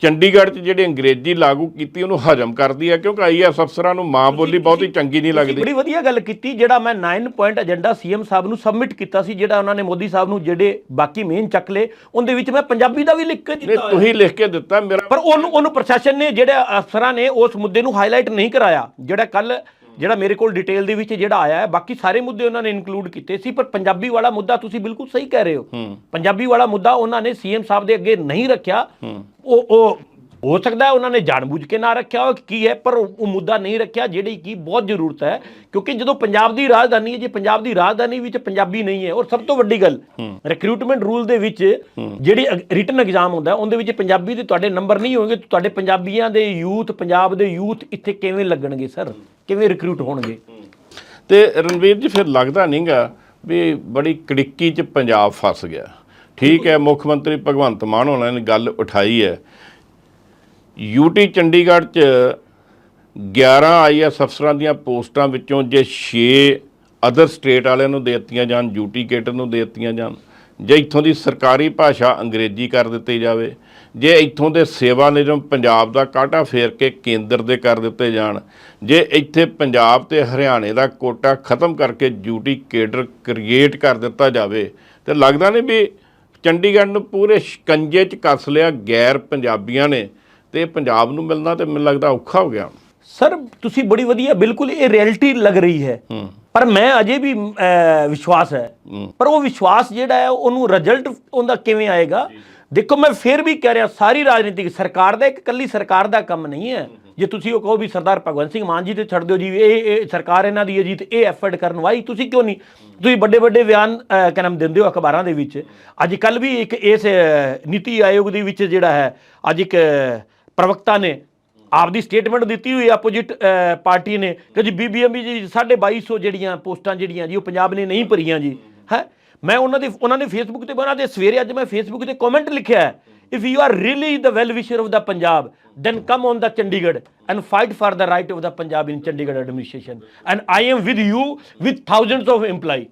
Speaker 1: ਚੰਡੀਗੜ੍ਹ 'ਚ ਜਿਹੜੀ ਅੰਗਰੇਜ਼ੀ ਲਾਗੂ ਕੀਤੀ ਉਹਨੂੰ ਹਜਮ ਕਰਦੀ ਹੈ ਕਿਉਂਕਿ ਆਈਐਸ ਅਫਸਰਾਂ ਨੂੰ ਮਾਂ ਬੋਲੀ ਬਹੁਤੀ ਚੰਗੀ ਨਹੀਂ ਲੱਗਦੀ
Speaker 2: ਬੜੀ ਵਧੀਆ ਗੱਲ ਕੀਤੀ ਜਿਹੜਾ ਮੈਂ 9 ਪੁਆਇੰਟ ਏਜੰਡਾ ਸੀਐਮ ਸਾਹਿਬ ਨੂੰ ਸਬਮਿਟ ਕੀਤਾ ਸੀ ਜਿਹੜਾ ਉਹਨਾਂ ਨੇ ਮੋਦੀ ਸਾਹਿਬ ਨੂੰ ਜਿਹੜੇ ਬਾਕੀ ਮੇਨ ਚੱਕ ਲਏ ਉਹਦੇ ਵਿੱਚ ਮੈਂ ਪੰਜਾਬੀ ਦਾ ਵੀ ਲਿਖ ਕੇ ਦਿੱਤਾ।
Speaker 1: ਤੁਸੀਂ ਲਿਖ ਕੇ ਦਿੱਤਾ ਮੇਰਾ
Speaker 2: ਪਰ ਉਹਨੂੰ ਉਹਨੂੰ ਪ੍ਰਸ਼ਾਸਨ ਨੇ ਜਿਹੜੇ ਅਫਸਰਾਂ ਨੇ ਉਸ ਮੁੱਦੇ ਨੂੰ ਹਾਈਲਾਈਟ ਨਹੀਂ ਕਰਾਇਆ ਜਿਹੜਾ ਕੱਲ ਜਿਹੜਾ ਮੇਰੇ ਕੋਲ ਡਿਟੇਲ ਦੇ ਵਿੱਚ ਜਿਹੜਾ ਆਇਆ ਹੈ ਬਾਕੀ ਸਾਰੇ ਮੁੱਦੇ ਉਹਨਾਂ ਨੇ ਇਨਕਲੂਡ ਕੀਤੇ ਸੀ ਪਰ ਪੰਜਾਬੀ ਵਾਲਾ ਮੁੱਦਾ ਤੁਸੀਂ ਬਿਲਕੁਲ ਸਹੀ ਕਹਿ ਰਹੇ ਹੋ। ਪੰਜਾਬੀ ਵਾਲਾ ਮੁੱਦਾ ਉਹਨਾਂ ਨੇ ਸੀਐਮ ਸਾਹਿਬ ਦੇ ਅੱਗੇ ਨਹੀਂ ਰੱਖਿਆ। ਉਹ ਉਹ ਹੋ ਸਕਦਾ ਹੈ ਉਹਨਾਂ ਨੇ ਜਾਣਬੁੱਝ ਕੇ ਨਾ ਰੱਖਿਆ ਉਹ ਕੀ ਹੈ ਪਰ ਉਹ ਮੁੱਦਾ ਨਹੀਂ ਰੱਖਿਆ ਜਿਹੜੀ ਕਿ ਬਹੁਤ ਜ਼ਰੂਰਤ ਹੈ ਕਿਉਂਕਿ ਜਦੋਂ ਪੰਜਾਬ ਦੀ ਰਾਜਧਾਨੀ ਹੈ ਜੇ ਪੰਜਾਬ ਦੀ ਰਾਜਧਾਨੀ ਵਿੱਚ ਪੰਜਾਬੀ ਨਹੀਂ ਹੈ ਔਰ ਸਭ ਤੋਂ ਵੱਡੀ ਗੱਲ ਰਿਕਰੂਟਮੈਂਟ ਰੂਲ ਦੇ ਵਿੱਚ ਜਿਹੜੀ ਰਿਟਨ ਐਗਜ਼ਾਮ ਹੁੰਦਾ ਉਹਦੇ ਵਿੱਚ ਪੰਜਾਬੀ ਦੇ ਤੁਹਾਡੇ ਨੰਬਰ ਨਹੀਂ ਹੋਣਗੇ ਤੁਹਾਡੇ ਪੰਜਾਬੀਆਂ ਦੇ ਯੂਥ ਪੰਜਾਬ ਦੇ ਯੂਥ ਇੱਥੇ ਕਿਵੇਂ ਲੱਗਣਗੇ ਸਰ ਕਿਵੇਂ ਰਿਕਰੂਟ ਹੋਣਗੇ?
Speaker 1: ਤੇ ਰਣਵੀਰ ਜੀ ਫਿਰ ਲੱਗਦਾ ਨਹੀਂਗਾ ਵੀ ਬੜੀ ਕੜਿੱਕੀ 'ਚ ਪੰਜਾਬ ਫਸ ਗਿਆ। ਠੀਕ ਹੈ ਮੁੱਖ ਮੰਤਰੀ ਭਗਵੰਤ ਮਾਨ ਹੋਣਾ ਨੇ ਗੱਲ ਉਠਾਈ ਹੈ ਯੂਟੀ ਚੰਡੀਗੜ੍ਹ 'ਚ 11 ਆਈਐਸ ਅਫਸਰਾਂ ਦੀਆਂ ਪੋਸਟਾਂ ਵਿੱਚੋਂ ਜੇ 6 ਅਦਰ ਸਟੇਟ ਵਾਲਿਆਂ ਨੂੰ ਦੇ ਦਿੱਤੀਆਂ ਜਾਣ, ਯੂਟੀ ਕੇਟਰ ਨੂੰ ਦੇ ਦਿੱਤੀਆਂ ਜਾਣ, ਜੇ ਇੱਥੋਂ ਦੀ ਸਰਕਾਰੀ ਭਾਸ਼ਾ ਅੰਗਰੇਜ਼ੀ ਕਰ ਦਿੱਤੀ ਜਾਵੇ, ਜੇ ਇੱਥੋਂ ਦੇ ਸੇਵਾ ਨਿਯਮ ਪੰਜਾਬ ਦਾ ਕਾਟਾ ਫੇਰ ਕੇ ਕੇਂਦਰ ਦੇ ਕਰ ਦਿੱਤੇ ਜਾਣ, ਜੇ ਇੱਥੇ ਪੰਜਾਬ ਤੇ ਹਰਿਆਣੇ ਦਾ ਕੋਟਾ ਖਤਮ ਕਰਕੇ ਡਿਊਟੀ ਕੇਡਰ ਕ੍ਰੀਏਟ ਕਰ ਦਿੱਤਾ ਜਾਵੇ, ਤੇ ਲੱਗਦਾ ਨਹੀਂ ਵੀ ਚੰਡੀਗੜ੍ਹ ਨੂੰ ਪੂਰੇ ਸ਼ਿਕੰਜੇ 'ਚ ਕੱਸ ਲਿਆ ਗੈਰ ਪੰਜਾਬੀਆਂ ਨੇ। ਤੇ ਪੰਜਾਬ ਨੂੰ ਮਿਲਣਾ ਤੇ ਮੈਨੂੰ ਲੱਗਦਾ ਔਖਾ ਹੋ ਗਿਆ।
Speaker 2: ਸਰ ਤੁਸੀਂ ਬੜੀ ਵਧੀਆ ਬਿਲਕੁਲ ਇਹ ਰਿਐਲਿਟੀ ਲੱਗ ਰਹੀ ਹੈ। ਪਰ ਮੈਂ ਅਜੇ ਵੀ ਵਿਸ਼ਵਾਸ ਹੈ। ਪਰ ਉਹ ਵਿਸ਼ਵਾਸ ਜਿਹੜਾ ਹੈ ਉਹਨੂੰ ਰਿਜ਼ਲਟ ਉਹਦਾ ਕਿਵੇਂ ਆਏਗਾ? ਦੇਖੋ ਮੈਂ ਫਿਰ ਵੀ ਕਹਿ ਰਿਹਾ ਸਾਰੀ ਰਾਜਨੀਤਿਕ ਸਰਕਾਰ ਦਾ ਇੱਕ ਕੱਲੀ ਸਰਕਾਰ ਦਾ ਕੰਮ ਨਹੀਂ ਹੈ। ਜੇ ਤੁਸੀਂ ਉਹ ਕਹੋ ਵੀ ਸਰਦਾਰ ਭਗਵੰਤ ਸਿੰਘ ਮਾਨ ਜੀ ਤੇ ਛੱਡ ਦਿਓ ਜੀ ਇਹ ਇਹ ਸਰਕਾਰ ਇਹਨਾਂ ਦੀ ਹੈ ਜੀ ਤੇ ਇਹ ਐਫਰਟ ਕਰਨ ਵਾਈ ਤੁਸੀਂ ਕਿਉਂ ਨਹੀਂ? ਤੁਸੀਂ ਵੱਡੇ ਵੱਡੇ ਬਿਆਨ ਅਹ, ਕਿਆ ਨਾਮ ਦਿੰਦੇ ਹੋ ਅਖਬਾਰਾਂ ਦੇ ਵਿੱਚ। ਅੱਜ ਕੱਲ ਵੀ ਇੱਕ ਇਸ ਨੀਤੀ ਆਯੋਗ ਦੇ ਵਿੱਚ ਜਿਹੜਾ ਹੈ ਅੱਜ ਇੱਕ ਪ੍ਰਵਕਤਾ ਨੇ ਆਪਦੀ ਸਟੇਟਮੈਂਟ ਦਿੱਤੀ ਹੋਈ ਆਪੋਜੀਟ ਪਾਰਟੀ ਨੇ ਕਿ ਜੀ ਬੀਬੀਐਮਬੀ ਜੀ 2250 ਜਿਹੜੀਆਂ ਪੋਸਟਾਂ ਜਿਹੜੀਆਂ ਜੀ ਉਹ ਪੰਜਾਬ ਨੇ ਨਹੀਂ ਭਰੀਆਂ ਜੀ, ਹੈ? ਮੈਂ ਉਹਨਾਂ ਦੇ, ਉਹਨਾਂ ਨੇ ਫੇਸਬੁੱਕ ਤੇ ਬਣਾ ਦੇ ਸਵੇਰੇ ਅੱਜ ਮੈਂ ਫੇਸਬੁੱਕ ਤੇ ਕਮੈਂਟ ਲਿਖਿਆ if you are really the well wisher of the Punjab then come on the Chandigarh and fight for the right of the Punjab in Chandigarh administration and I am with you with thousands of employee.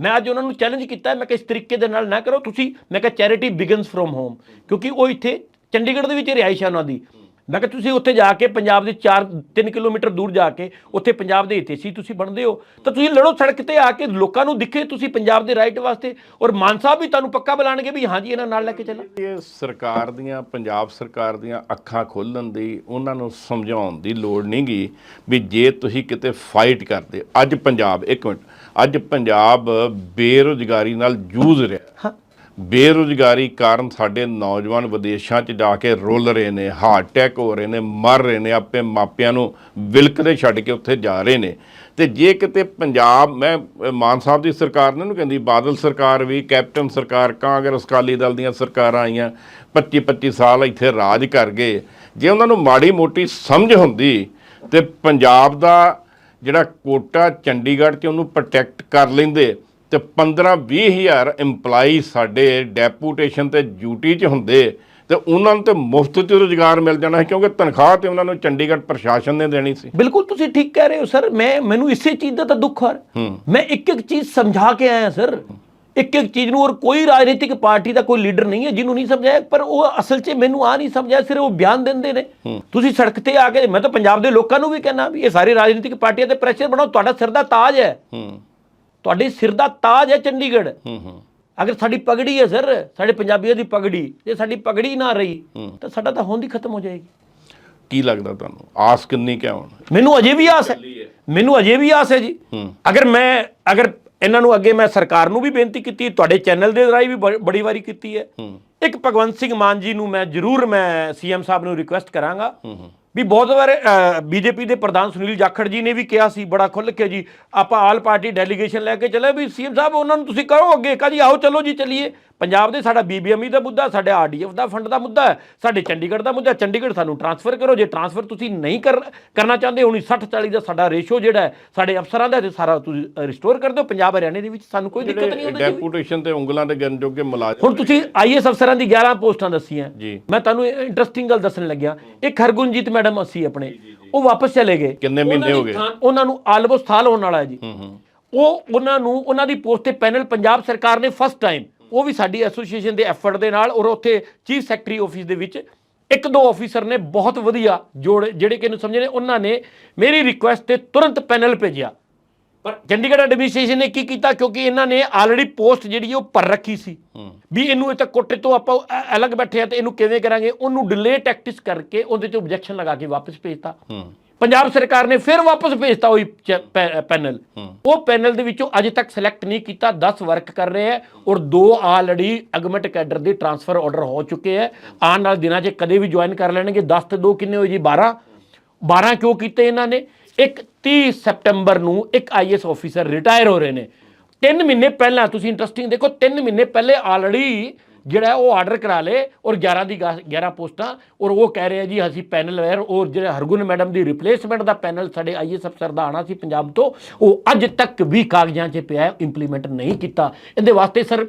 Speaker 2: ਮੈਂ ਅੱਜ ਉਹਨਾਂ ਨੂੰ challenge ਕੀਤਾ ਮੈਂ ਕਿ ਇਸ ਤਰੀਕੇ ਦੇ ਨਾਲ ਨਾ ਕਰੋ, ਤੁਸੀਂ, ਮੈਂ ਕਿਹਾ ਚੈਰਿਟੀ ਬਿਗਨਸ ਫਰੋਮ ਹੋਮ ਕਿਉਂਕਿ ਉਹ ਇੱਥੇ ਚੰਡੀਗੜ੍ਹ ਦੇ ਵਿੱਚ ਰਿਹਾਇਸ਼ ਹੈ ਉਹਨਾਂ ਦੀ। ਮੈਂ ਕਿਹਾ ਤੁਸੀਂ ਉੱਥੇ ਜਾ ਕੇ ਪੰਜਾਬ ਦੇ 4 3 ਕਿਲੋਮੀਟਰ ਦੂਰ ਜਾ ਕੇ ਉੱਥੇ ਪੰਜਾਬ ਦੇ ਹਿੱਤੇਸੀ ਤੁਸੀਂ ਬਣਦੇ ਹੋ। ਤਾਂ ਤੁਸੀਂ ਲੜੋ ਸੜਕ ਤੇ ਆ ਕੇ ਲੋਕਾਂ ਨੂੰ ਦਿਖੇ ਤੁਸੀਂ ਪੰਜਾਬ ਦੇ ਰਾਈਟ ਵਾਸਤੇ ਔਰ ਮਾਨ ਸਾਹਿਬ ਵੀ ਤੁਹਾਨੂੰ ਪੱਕਾ ਬੁਲਾਣਗੇ ਵੀ ਹਾਂਜੀ ਇਹਨਾਂ ਨਾਲ ਲੈ ਕੇ ਚੱਲਾਂ।
Speaker 1: ਇਹ ਸਰਕਾਰ ਦੀਆਂ ਪੰਜਾਬ ਸਰਕਾਰ ਦੀਆਂ ਅੱਖਾਂ ਖੋਲਣ ਦੀ ਉਹਨਾਂ ਨੂੰ ਸਮਝਾਉਣ ਦੀ ਲੋੜ ਨਹੀਂਗੀ ਵੀ ਜੇ ਤੁਸੀਂ ਕਿਤੇ ਫਾਈਟ ਕਰਦੇ। ਅੱਜ ਪੰਜਾਬ ਇੱਕ ਮਿੰਟ ਅੱਜ ਪੰਜਾਬ ਬੇਰੁਜ਼ਗਾਰੀ ਨਾਲ ਜੂਝ ਰਿਹਾ।
Speaker 2: ਹਾਂ।
Speaker 1: ਬੇਰੁਜ਼ਗਾਰੀ ਕਾਰਨ ਸਾਡੇ ਨੌਜਵਾਨ ਵਿਦੇਸ਼ਾਂ 'ਚ ਜਾ ਕੇ ਰੁੱਲ ਰਹੇ ਨੇ, ਹਾਰਟ ਅਟੈਕ ਹੋ ਰਹੇ ਨੇ, ਮਰ ਰਹੇ ਨੇ ਆਪੇ ਮਾਪਿਆਂ ਨੂੰ ਵਿਲਕਦੇ ਛੱਡ ਕੇ ਉੱਥੇ ਜਾ ਰਹੇ ਨੇ। ਤੇ ਜੇ ਕਿਤੇ ਪੰਜਾਬ, ਮੈਂ ਮਾਨ ਸਾਹਿਬ ਦੀ ਸਰਕਾਰ ਨੇ ਨੂੰ ਕਹਿੰਦੀ, ਬਾਦਲ ਸਰਕਾਰ ਵੀ, ਕੈਪਟਨ ਸਰਕਾਰ, ਕਾਂਗਰਸ, ਅਕਾਲੀ ਦਲ ਦੀਆਂ ਸਰਕਾਰਾਂ ਆਈਆਂ 25 25 ਸਾਲ ਇੱਥੇ ਰਾਜ ਕਰ ਗਏ। ਜੇ ਉਹਨਾਂ ਨੂੰ ਮਾੜੀ ਮੋਟੀ ਸਮਝ ਹੁੰਦੀ, ਤੇ ਪੰਜਾਬ ਦਾ ਜਿਹੜਾ ਕੋਟਾ ਚੰਡੀਗੜ੍ਹ 'ਚ ਉਹਨੂੰ ਪ੍ਰੋਟੈਕਟ ਕਰ ਲੈਂਦੇ ਤੇ 15 20 ਹਜ਼ਾਰ EMPLOYE ਸਾਡੇ ਡੈਪੂਟੇਸ਼ਨ ਤੇ ਡਿਊਟੀ 'ਚ ਹੁੰਦੇ ਤੇ ਉਹਨਾਂ ਨੂੰ ਤੇ ਮੁਫਤ 'ਚ ਰੁਜ਼ਗਾਰ ਮਿਲ ਜਾਣਾ ਕਿਉਂਕਿ ਤਨਖਾਹ ਤੇ ਉਹਨਾਂ ਨੂੰ ਚੰਡੀਗੜ੍ਹ ਪ੍ਰਸ਼ਾਸਨ ਨੇ ਦੇਣੀ ਸੀ।
Speaker 2: ਬਿਲਕੁਲ ਤੁਸੀਂ ਠੀਕ ਕਹਿ ਰਹੇ ਹੋ ਸਰ। ਮੈਂ ਮੈਨੂੰ ਇਸੇ ਚੀਜ਼ ਦਾ ਤਾਂ ਦੁੱਖ ਹੈ। ਮੈਂ ਇੱਕ ਇੱਕ ਚੀਜ਼ ਸਮਝਾ ਕੇ ਆਇਆ ਸਰ। ਇੱਕ ਇੱਕ ਚੀਜ਼ ਨੂੰ ਔਰ ਕੋਈ ਰਾਜਨੀਤਿਕ ਪਾਰਟੀ ਦਾ ਕੋਈ ਲੀਡਰ ਨਹੀਂ ਹੈ ਜਿਹਨੂੰ ਨਹੀਂ ਸਮਝਾਇਆ ਪਰ ਉਹ ਅਸਲ 'ਚ ਮੈਨੂੰ ਆ ਨਹੀਂ ਸਮਝਾਇਆ ਸਿਰਫ ਉਹ ਬਿਆਨ ਦਿੰਦੇ ਨੇ। ਤੁਸੀਂ ਸੜਕ ਤੇ ਆ ਕੇ ਮੈਂ ਤਾਂ ਪੰਜਾਬ ਦੇ ਲੋਕਾਂ ਨੂੰ ਵੀ ਕਹਿਣਾ ਵੀ ਇਹ ਸਾਰੀ ਰਾਜਨੀਤਿਕ ਪਾਰਟੀਆਂ ਤੇ ਪ੍ਰੈਸ਼ਰ ਬਣਾਓ ਤੁਹਾਡਾ ਸਿਰ ਦਾ ਤਾਜ ਹੂੰ। ਤੁਹਾਡੇ ਸਿਰ ਦਾ ਤਾਜ ਹੈ ਚੰਡੀਗੜ੍ਹ।
Speaker 1: ਹੂੰ ਹੂੰ।
Speaker 2: ਅਗਰ ਸਾਡੀ ਪਗੜੀ ਹੈ ਸਰ ਸਾਡੇ ਪੰਜਾਬੀਆਂ ਦੀ ਪਗੜੀ ਜੇ ਸਾਡੀ ਪਗੜੀ ਨਾ ਰਹੀ ਤਾਂ ਸਾਡਾ ਤਾਂ ਹੋਂਦ ਹੀ ਖਤਮ ਹੋ ਜਾਏਗੀ।
Speaker 1: ਕੀ ਲੱਗਦਾ ਤੁਹਾਨੂੰ? ਆਸ ਕਿੰਨੀ ਕਿਆ ਹੁਣ?
Speaker 2: ਮੈਨੂੰ ਅਜੇ ਵੀ ਆਸ ਹੈ। ਮੈਨੂੰ ਅਜੇ ਵੀ ਆਸ ਹੈ ਜੀ। ਅਗਰ ਮੈਂ ਅਗਰ ਇਹਨਾਂ ਨੂੰ ਅੱਗੇ ਮੈਂ ਸਰਕਾਰ ਨੂੰ ਵੀ ਬੇਨਤੀ ਕੀਤੀ ਤੁਹਾਡੇ ਚੈਨਲ ਦੇ ਰਾਹੀਂ ਵੀ ਬੜੀ ਵਾਰੀ ਕੀਤੀ ਹੈ। ਇੱਕ ਭਗਵੰਤ ਸਿੰਘ ਮਾਨ ਜੀ ਨੂੰ ਮੈਂ ਜ਼ਰੂਰ ਮੈਂ ਸੀਐਮ ਸਾਹਿਬ ਨੂੰ ਰਿਕੁਐਸਟ ਕਰਾਂਗਾ। ਵੀ ਬਹੁਤ ਵਾਰ ਬੀਜੇਪੀ ਦੇ ਪ੍ਰਧਾਨ ਸੁਨੀਲ ਜਾਖੜ ਜੀ ਨੇ ਵੀ ਕਿਹਾ ਸੀ, ਬੜਾ ਖੁੱਲ੍ਹ ਕੇ ਜੀ, ਆਪਾਂ ਆਲ ਪਾਰਟੀ ਡੈਲੀਗੇਸ਼ਨ ਲੈ ਕੇ ਚੱਲੇ, ਵੀ ਸੀਐਮ ਸਾਹਿਬ, ਉਹਨਾਂ ਨੂੰ ਤੁਸੀਂ ਕਰੋ ਅੱਗੇ, ਕਾ ਜੀ ਆਓ, ਚਲੋ ਜੀ, ਚੱਲੀਏ। ਪੰਜਾਬ ਦੇ ਸਾਡਾ ਬੀਬੀਐਮਈ ਦਾ ਮੁੱਦਾ ਸਾਡੇ ਆਰਡੀਐਫ ਦਾ ਫੰਡ ਦਾ ਮੁੱਦਾ ਹੈ ਸਾਡੇ ਚੰਡੀਗੜ੍ਹ ਦਾ ਮੁੱਦਾ ਚੰਡੀਗੜ੍ਹ ਸਾਨੂੰ ਟਰਾਂਸਫਰ ਕਰੋ ਜੇ ਟਰਾਂਸਫਰ ਤੁਸੀਂ ਨਹੀਂ ਕਰ ਕਰਨਾ ਚਾਹੁੰਦੇ ਹੁਣ 60 40 ਦਾ ਸਾਡਾ ਰੇਸ਼ੋ ਜਿਹੜਾ ਹੈ ਸਾਡੇ ਅਫਸਰਾਂ ਦਾ ਤੇ ਸਾਰਾ ਤੁਸੀਂ ਰਿਸਟੋਰ ਕਰ ਦਿਓ। ਪੰਜਾਬ ਹਰਿਆਣੇ ਦੇ ਵਿੱਚ ਸਾਨੂੰ ਕੋਈ ਦਿੱਕਤ ਨਹੀਂ ਹੁੰਦੀ।
Speaker 1: ਡੈਪੂਟੇਸ਼ਨ ਤੇ ਉਂਗਲਾਂ ਤੇ ਗਿਣ ਜੋਗੇ ਮੁਲਾਜ਼ਮ
Speaker 2: ਹੁਣ ਤੁਸੀਂ ਆਈਐਸ ਅਫਸਰਾਂ ਦੀ 11 ਪੋਸਟਾਂ ਦੱਸੀਆਂ।
Speaker 1: ਜੀ।
Speaker 2: ਮੈਂ ਤੁਹਾਨੂੰ ਇੰਟਰਸਟਿੰਗ ਗੱਲ ਦੱਸਣ ਲੱਗਿਆ। ਇੱਕ ਹਰਗੁਣਜੀਤ ਮੈਡਮ ਅਸੀਂ ਆਪਣੇ ਉਹ ਵਾਪਸ ਚਲੇ ਗਏ।
Speaker 1: ਕਿੰਨੇ ਮਹੀਨੇ
Speaker 2: ਦੀ
Speaker 1: ਹੋ ਗਏ?
Speaker 2: ਉਹਨਾਂ ਨੂੰ ਆਲਮੋਸਟ ਸਾਲ ਹੋਣ ਵਾਲਾ ਹੈ ਜੀ। ਉਹ ਉਹਨਾਂ ਨੂੰ ਉਹਨਾਂ ਦੀ ਪੋਸਟ ਤੇ ਪੈਨਲ ਪੰਜਾਬ ਸਰਕਾਰ ਨੇ ਫਸਟ ਟਾਈਮ ਉਹ ਵੀ ਸਾਡੀ ਐਸੋਸੀਏਸ਼ਨ ਦੇ ਐਫਰਟ ਦੇ ਨਾਲ ਔਰ ਉੱਥੇ ਚੀਫ ਸੈਕਟਰੀ ਆਫਿਸ ਦੇ ਵਿੱਚ ਇੱਕ ਦੋ ਆਫੀਸਰ ਨੇ ਬਹੁਤ ਵਧੀਆ ਜੋੜ ਜਿਹੜੇ ਕਿ ਨੂੰ ਸਮਝੇ ਨੇ ਉਹਨਾਂ ਨੇ ਮੇਰੀ ਰਿਕੁਐਸਟ ਤੇ ਤੁਰੰਤ ਪੈਨਲ ਭੇਜਿਆ। ਪਰ ਚੰਡੀਗੜ੍ਹ ਐਡਮਿਨਿਸਟ੍ਰੇਸ਼ਨ ਨੇ ਕੀ ਕੀਤਾ? ਕਿਉਂਕਿ ਇਹਨਾਂ ਨੇ ਆਲਰੇਡੀ ਪੋਸਟ ਜਿਹੜੀ ਉਹ ਭਰ ਰੱਖੀ ਸੀ। ਵੀ ਇਹਨੂੰ ਇਹ ਤਾਂ ਕੋਟੇ ਤੋਂ ਆਪਾਂ ਅਲੱਗ ਬੈਠੇ ਆ ਤੇ ਇਹਨੂੰ ਕਿਵੇਂ ਕਰਾਂਗੇ? ਉਹਨੂੰ ਡਿਲੇ ਟੈਕਟਿਸ ਕਰਕੇ ਉਹਦੇ ਤੇ ਆਬਜੈਕਸ਼ਨ ਲਗਾ ਕੇ ਵਾਪਸ ਭੇਜਤਾ। ਪੰਜਾਬ ਸਰਕਾਰ ਨੇ ਫਿਰ ਵਾਪਸ ਭੇਜਤਾ ਉਹੀ ਪੈਨਲ। ਉਹ ਪੈਨਲ ਦੇ ਵਿੱਚੋਂ ਅਜੇ ਤੱਕ ਸਿਲੈਕਟ ਨਹੀਂ ਕੀਤਾ 10 ਵਰਕ ਕਰ ਰਹੇ ਹੈ ਔਰ ਦੋ ਆਲਰੇਡੀ ਅਗਮਟ ਕੈਡਰ ਦੇ ਟ੍ਰਾਂਸਫਰ ਆਰਡਰ ਹੋ ਚੁੱਕੇ ਹੈ। ਆਉਣ ਨਾਲ ਦਿਨਾਂ 'ਚ ਕਦੇ ਵੀ ਜੁਆਇਨ ਕਰ ਲੈਣਗੇ। 10 ਤੇ 2 ਕਿੰਨੇ ਹੋਏ ਜੀ? 12 12 ਕਿਉਂ ਕੀਤੇ ਇਹਨਾਂ ਨੇ? ਇੱਕ 30 ਸੈਪਟੈਂਬਰ ਨੂੰ ਇੱਕ ਆਈਐਸ ਆਫੀਸਰ ਰਿਟਾਇਰ ਹੋ ਰਹੇ ਨੇ। 3 ਮਹੀਨੇ ਪਹਿਲਾਂ ਤੁਸੀਂ ਇੰਟਰਸਟਿੰਗ ਦੇਖੋ 3 ਮਹੀਨੇ ਪਹਿਲੇ ਆਲਰੇਡੀ ਜਿਹੜਾ ਉਹ ਆਰਡਰ ਕਰਾ ਲੇ ਔਰ 11 ਦੀ ਗਾ- 11 ਪੋਸਟਾਂ ਔਰ ਉਹ ਕਹਿ ਰਹੇ ਜੀ ਅਸੀਂ ਪੈਨਲ ਵੇਅਰ ਔਰ ਜਿਹੜਾ ਹਰਗੁਣ ਮੈਡਮ ਦੀ ਰਿਪਲੇਸਮੈਂਟ ਦਾ ਪੈਨਲ ਸਾਡੇ ਆਈਐਸ ਅਫਸਰ ਦਾ ਆਣਾ ਸੀ ਪੰਜਾਬ ਤੋਂ ਉਹ ਅੱਜ ਤੱਕ ਵੀ ਕਾਗਜ਼ਾਂ 'ਚ ਪਿਆ ਹੈ ਇੰਪਲੀਮੈਂਟ ਨਹੀਂ ਕੀਤਾ। ਇਹਦੇ ਵਾਸਤੇ ਸਰ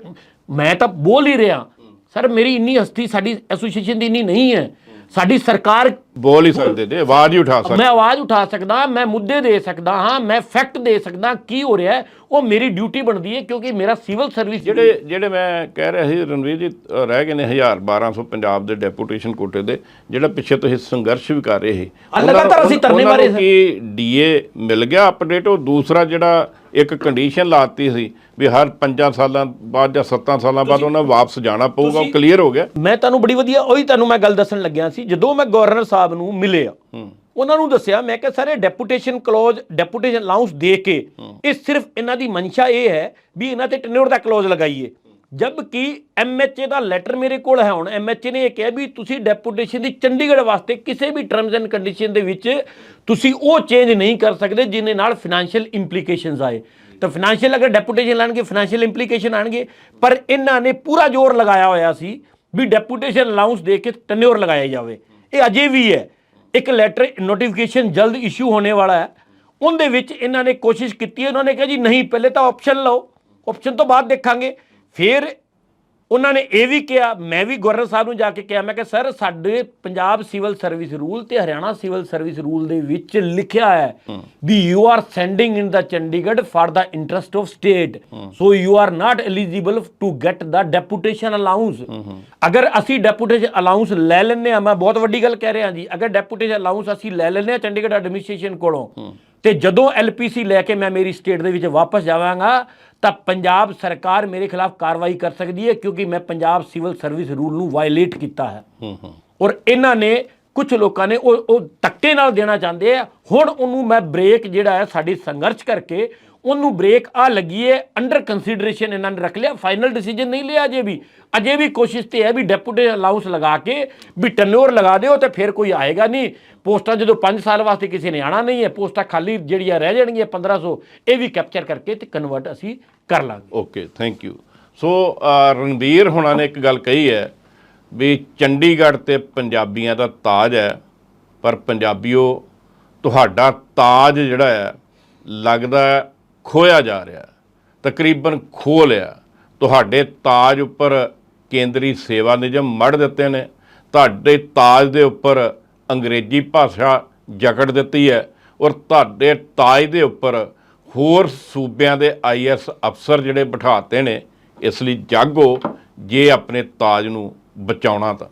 Speaker 2: ਮੈਂ ਤਾਂ ਬੋਲ ਹੀ ਰਿਹਾ। ਸਰ ਮੇਰੀ ਇੰਨੀ ਹਸਤੀ ਸਾਡੀ ਐਸੋਸੀਏਸ਼ਨ ਦੀ ਇੰਨੀ ਨਹੀਂ ਹੈ। ਸਾਡੀ ਸਰਕਾਰ
Speaker 1: ਬੋਲ ਹੀ ਸਕਦੇ ਜੇ ਆਵਾਜ਼ ਹੀ ਉਠਾ ਸਕਦੇ।
Speaker 2: ਮੈਂ ਆਵਾਜ਼ ਉਠਾ ਸਕਦਾ ਮੈਂ ਮੁੱਦੇ ਦੇ ਸਕਦਾ ਹਾਂ ਮੈਂ ਫੈਕਟ ਦੇ ਸਕਦਾ ਕੀ ਹੋ ਰਿਹਾ ਉਹ ਮੇਰੀ ਡਿਊਟੀ ਬਣਦੀ ਹੈ ਕਿਉਂਕਿ ਮੇਰਾ ਸਿਵਲ ਸਰਵਿਸ
Speaker 1: ਜਿਹੜੇ ਜਿਹੜੇ ਮੈਂ ਕਹਿ ਰਿਹਾ ਸੀ ਰਣਵੀਰ ਜੀ ਰਹਿ ਗਏ ਨੇ 1000 1200 ਪੰਜਾਬ ਦੇ ਡੈਪੂਟੇਸ਼ਨ ਕੋਟੇ ਦੇ ਜਿਹੜਾ ਪਿੱਛੇ ਤੁਸੀਂ ਸੰਘਰਸ਼ ਵੀ ਕਰ ਰਹੇ ਸੀ
Speaker 2: ਲਗਾਤਾਰ ਅਸੀਂ ਧਰਨੇ
Speaker 1: ਉਹਨਾਂ ਨੂੰ
Speaker 2: ਮਾਰੇ ਸੀ।
Speaker 1: ਕੀ ਡੀਏ ਮਿਲ ਗਿਆ ਅਪਡੇਟ ਉਹ ਦੂਸਰਾ ਜਿਹੜਾ ਇੱਕ ਕੰਡੀਸ਼ਨ ਲਾਤੀ ਸੀ ਵੀ ਹਰ 5 ਸਾਲਾਂ ਬਾਅਦ ਜਾਂ 7 ਸਾਲਾਂ ਬਾਅਦ ਉਹਨਾਂ ਨੂੰ ਵਾਪਸ ਜਾਣਾ ਪਊਗਾ ਉਹ ਕਲੀਅਰ ਹੋ ਗਿਆ।
Speaker 2: ਮੈਂ ਤੁਹਾਨੂੰ ਬੜੀ ਵਧੀਆ ਉਹੀ ਤੁਹਾਨੂੰ ਮੈਂ ਗੱਲ ਦੱਸਣ ਲੱਗਿਆ ਸੀ ਜਦੋਂ ਮੈਂ ਗਵਰਨਰ ਸਾਹਿਬ ਨੂੰ ਮਿਲਿਆ ਉਹਨਾਂ ਨੂੰ ਦੱਸਿਆ ਮੈਂ ਕਿਹਾ sir deputation clause deputation allowance ਦੇ ਕੇ ਇਹ ਸਿਰਫ ਇਹਨਾਂ ਦੀ ਮਨਸ਼ਾ ਇਹ ਹੈ ਵੀ ਇਹਨਾਂ ਤੇ ਟੈਨਿਓਰ ਦਾ ਕਲੌਜ਼ ਲਗਾਈਏ। ਜਦਕਿ ਐਮਐਚਏ ਦਾ ਲੈਟਰ ਮੇਰੇ ਕੋਲ ਹੈ ਹੁਣ। ਐਮਐਚਏ ਨੇ ਇਹ ਕਿਹਾ ਵੀ ਤੁਸੀਂ ਡੈਪੂਟੇਸ਼ਨ ਦੀ ਚੰਡੀਗੜ੍ਹ ਵਾਸਤੇ ਕਿਸੇ ਵੀ ਟਰਮਸ ਐਂਡ ਕੰਡੀਸ਼ਨ ਦੇ ਵਿੱਚ ਤੁਸੀਂ ਉਹ ਚੇਂਜ ਨਹੀਂ ਕਰ ਸਕਦੇ ਜਿਹਨੇ ਨਾਲ ਫਾਈਨੈਂਸ਼ੀਅਲ ਇੰਪਲੀਕੇਸ਼ਨਸ ਆਏ। ਤਾਂ ਫਾਈਨੈਂਸ਼ੀਅਲ ਅਗਰ ਡੈਪੂਟੇਸ਼ਨ ਲੈਣਗੇ ਫਾਈਨੈਂਸ਼ੀਅਲ ਇੰਪਲੀਕੇਸ਼ਨ ਆਣਗੇ ਪਰ ਇਹਨਾਂ ਨੇ ਪੂਰਾ ਜ਼ੋਰ ਲਗਾਇਆ ਹੋਇਆ ਸੀ ਵੀ ਡੈਪੂਟੇਸ਼ਨ ਅਲਾਉਂਸ ਦੇ ਕੇ ਟੈਨਿਓਰ ਲਗਾਇਆ ਜਾਵੇ। ਇਹ ਅਜੇ ਵੀ ਹੈ। ਇੱਕ ਲੈਟਰ ਨੋਟੀਫਿਕੇਸ਼ਨ ਜਲਦ ਇਸ਼ੂ ਹੋਣੇ ਵਾਲਾ ਹੈ। ਉਹਦੇ ਵਿੱਚ ਇਹਨਾਂ ਨੇ ਕੋਸ਼ਿਸ਼ ਕੀਤੀ ਹੈ। ਉਹਨਾਂ ਨੇ ਕਿਹਾ ਜੀ, ਨਹੀਂ, ਪਹਿਲੇ ਤਾਂ ਆਪਸ਼ਨ ਲਓ। ਆਪਸ਼ਨ ਤੋਂ ਬਾਅਦ ਦੇਖਾਂਗੇ। ਫਿਰ ਉਹਨਾਂ ਨੇ ਇਹ ਵੀ ਕਿਹਾ ਮੈਂ ਵੀ ਗਵਰਨਰ ਸਾਹਿਬ ਨੂੰ ਜਾ ਕੇ ਕਿਹਾ ਮੈਂ ਕਿ ਸਰ ਸਾਡੇ ਪੰਜਾਬ ਸਿਵਲ ਸਰਵਿਸ ਰੂਲ ਤੇ ਹਰਿਆਣਾ ਸਿਵਲ ਸਰਵਿਸ ਰੂਲ ਦੇ ਵਿੱਚ ਲਿਖਿਆ ਹੈ we you are sending in the Chandigarh for the interest of state so you are not eligible to get the deputation allowance ਅਗਰ ਅਸੀਂ ਡੈਪੂਟੇਸ਼ਨ ਅਲਾਉਂਸ ਲੈ ਲੈਂਦੇ ਆ ਮੈਂ ਬਹੁਤ ਵੱਡੀ ਗੱਲ ਕਹਿ ਰਿਹਾ ਜੀ ਅਗਰ ਡੈਪੂਟੇਸ਼ਨ ਅਲਾਉਂਸ ਅਸੀਂ ਲੈ ਲੈਂਦੇ ਆ ਚੰਡੀਗੜ੍ਹ ਐਡਮਿਨਿਸਟ੍ਰੇਸ਼ਨ ਕੋਲੋਂ ਤੇ ਜਦੋਂ ਐਲਪੀਸੀ ਲੈ ਕੇ ਮੈਂ ਮੇਰੀ ਸਟੇਟ ਦੇ ਵਿੱਚ ਵਾਪਸ ਜਾਵਾਂਗਾ ਤਾਂ ਪੰਜਾਬ ਸਰਕਾਰ ਮੇਰੇ ਖਿਲਾਫ ਕਾਰਵਾਈ ਕਰ ਸਕਦੀ ਹੈ ਕਿਉਂਕਿ ਮੈਂ ਪੰਜਾਬ ਸਿਵਲ ਸਰਵਿਸ ਰੂਲ ਨੂੰ ਵਾਇਲੇਟ ਕੀਤਾ ਹੈ। ਔਰ ਇਹਨਾਂ ਨੇ ਕੁਝ ਲੋਕਾਂ ਨੇ ਉਹ ਉਹ ਧੱਕੇ ਨਾਲ ਦੇਣਾ ਚਾਹੁੰਦੇ ਆ। ਹੁਣ ਉਹਨੂੰ ਮੈਂ ਬ੍ਰੇਕ ਜਿਹੜਾ ਹੈ ਸਾਡੀ ਸੰਘਰਸ਼ ਕਰਕੇ ਉਹਨੂੰ ਬ੍ਰੇਕ ਆ ਲੱਗੀ ਹੈ ਅੰਡਰ ਕੰਸੀਡਰੇਸ਼ਨ ਇਹਨਾਂ ਨੇ ਰੱਖ ਲਿਆ ਫਾਈਨਲ ਡਿਸੀਜਨ ਨਹੀਂ ਲਿਆ ਅਜੇ ਵੀ। ਅਜੇ ਵੀ ਕੋਸ਼ਿਸ਼ ਤੇ ਹੈ ਵੀ ਡੈਪੂਟੀ ਅਲਾਉਂਸ ਲਗਾ ਕੇ ਵੀ ਟਨੋਰ ਲਗਾ ਦਿਓ ਤੇ ਫਿਰ ਕੋਈ ਆਏਗਾ ਨਹੀਂ। ਪੋਸਟਾਂ ਜਦੋਂ 5 ਸਾਲ ਵਾਸਤੇ ਕਿਸੇ ਨੇ ਆਣਾ ਨਹੀਂ ਹੈ ਪੋਸਟਾਂ ਖਾਲੀ ਜਿਹੜੀਆਂ ਰਹਿ ਜਾਣਗੀਆਂ 1500 ਇਹ ਵੀ ਕੈਪਚਰ ਕਰਕੇ ਤੇ ਕਨਵਰਟ ਅਸੀਂ ਕਰ ਲਾਂਗੇ।
Speaker 1: Okay thank you so uh, Ranbir ਹੁਣਾਂ ਨੇ ਇੱਕ ਗੱਲ ਕਹੀ ਹੈ ਵੀ ਚੰਡੀਗੜ੍ਹ ਤੇ ਪੰਜਾਬੀਆਂ ਦਾ ਤਾਜ ਹੈ ਪਰ ਪੰਜਾਬੀਓ ਤੁਹਾਡਾ ਤਾਜ ਜਿਹੜਾ ਹੈ ਲੱਗਦਾ ਖੋਇਆ ਜਾ ਰਿਹਾ। ਤਕਰੀਬਨ ਖੋਹ ਲਿਆ। ਤੁਹਾਡੇ ਤਾਜ ਉੱਪਰ ਕੇਂਦਰੀ ਸੇਵਾ ਨਿਯਮ ਮੜ ਦਿੱਤੇ ਨੇ। ਤੁਹਾਡੇ ਤਾਜ ਦੇ ਉੱਪਰ ਅੰਗਰੇਜ਼ੀ ਭਾਸ਼ਾ ਜਕੜ ਦਿੱਤੀ ਹੈ ਔਰ ਤੁਹਾਡੇ ਤਾਜ ਦੇ ਉੱਪਰ ਹੋਰ ਸੂਬਿਆਂ ਦੇ ਆਈਐਸ ਅਫਸਰ ਜਿਹੜੇ ਬਿਠਾਤੇ ਨੇ, ਇਸ ਲਈ ਜਾਗੋ ਜੇ ਆਪਣੇ ਤਾਜ ਨੂੰ ਬਚਾਉਣਾ ਤਾਂ।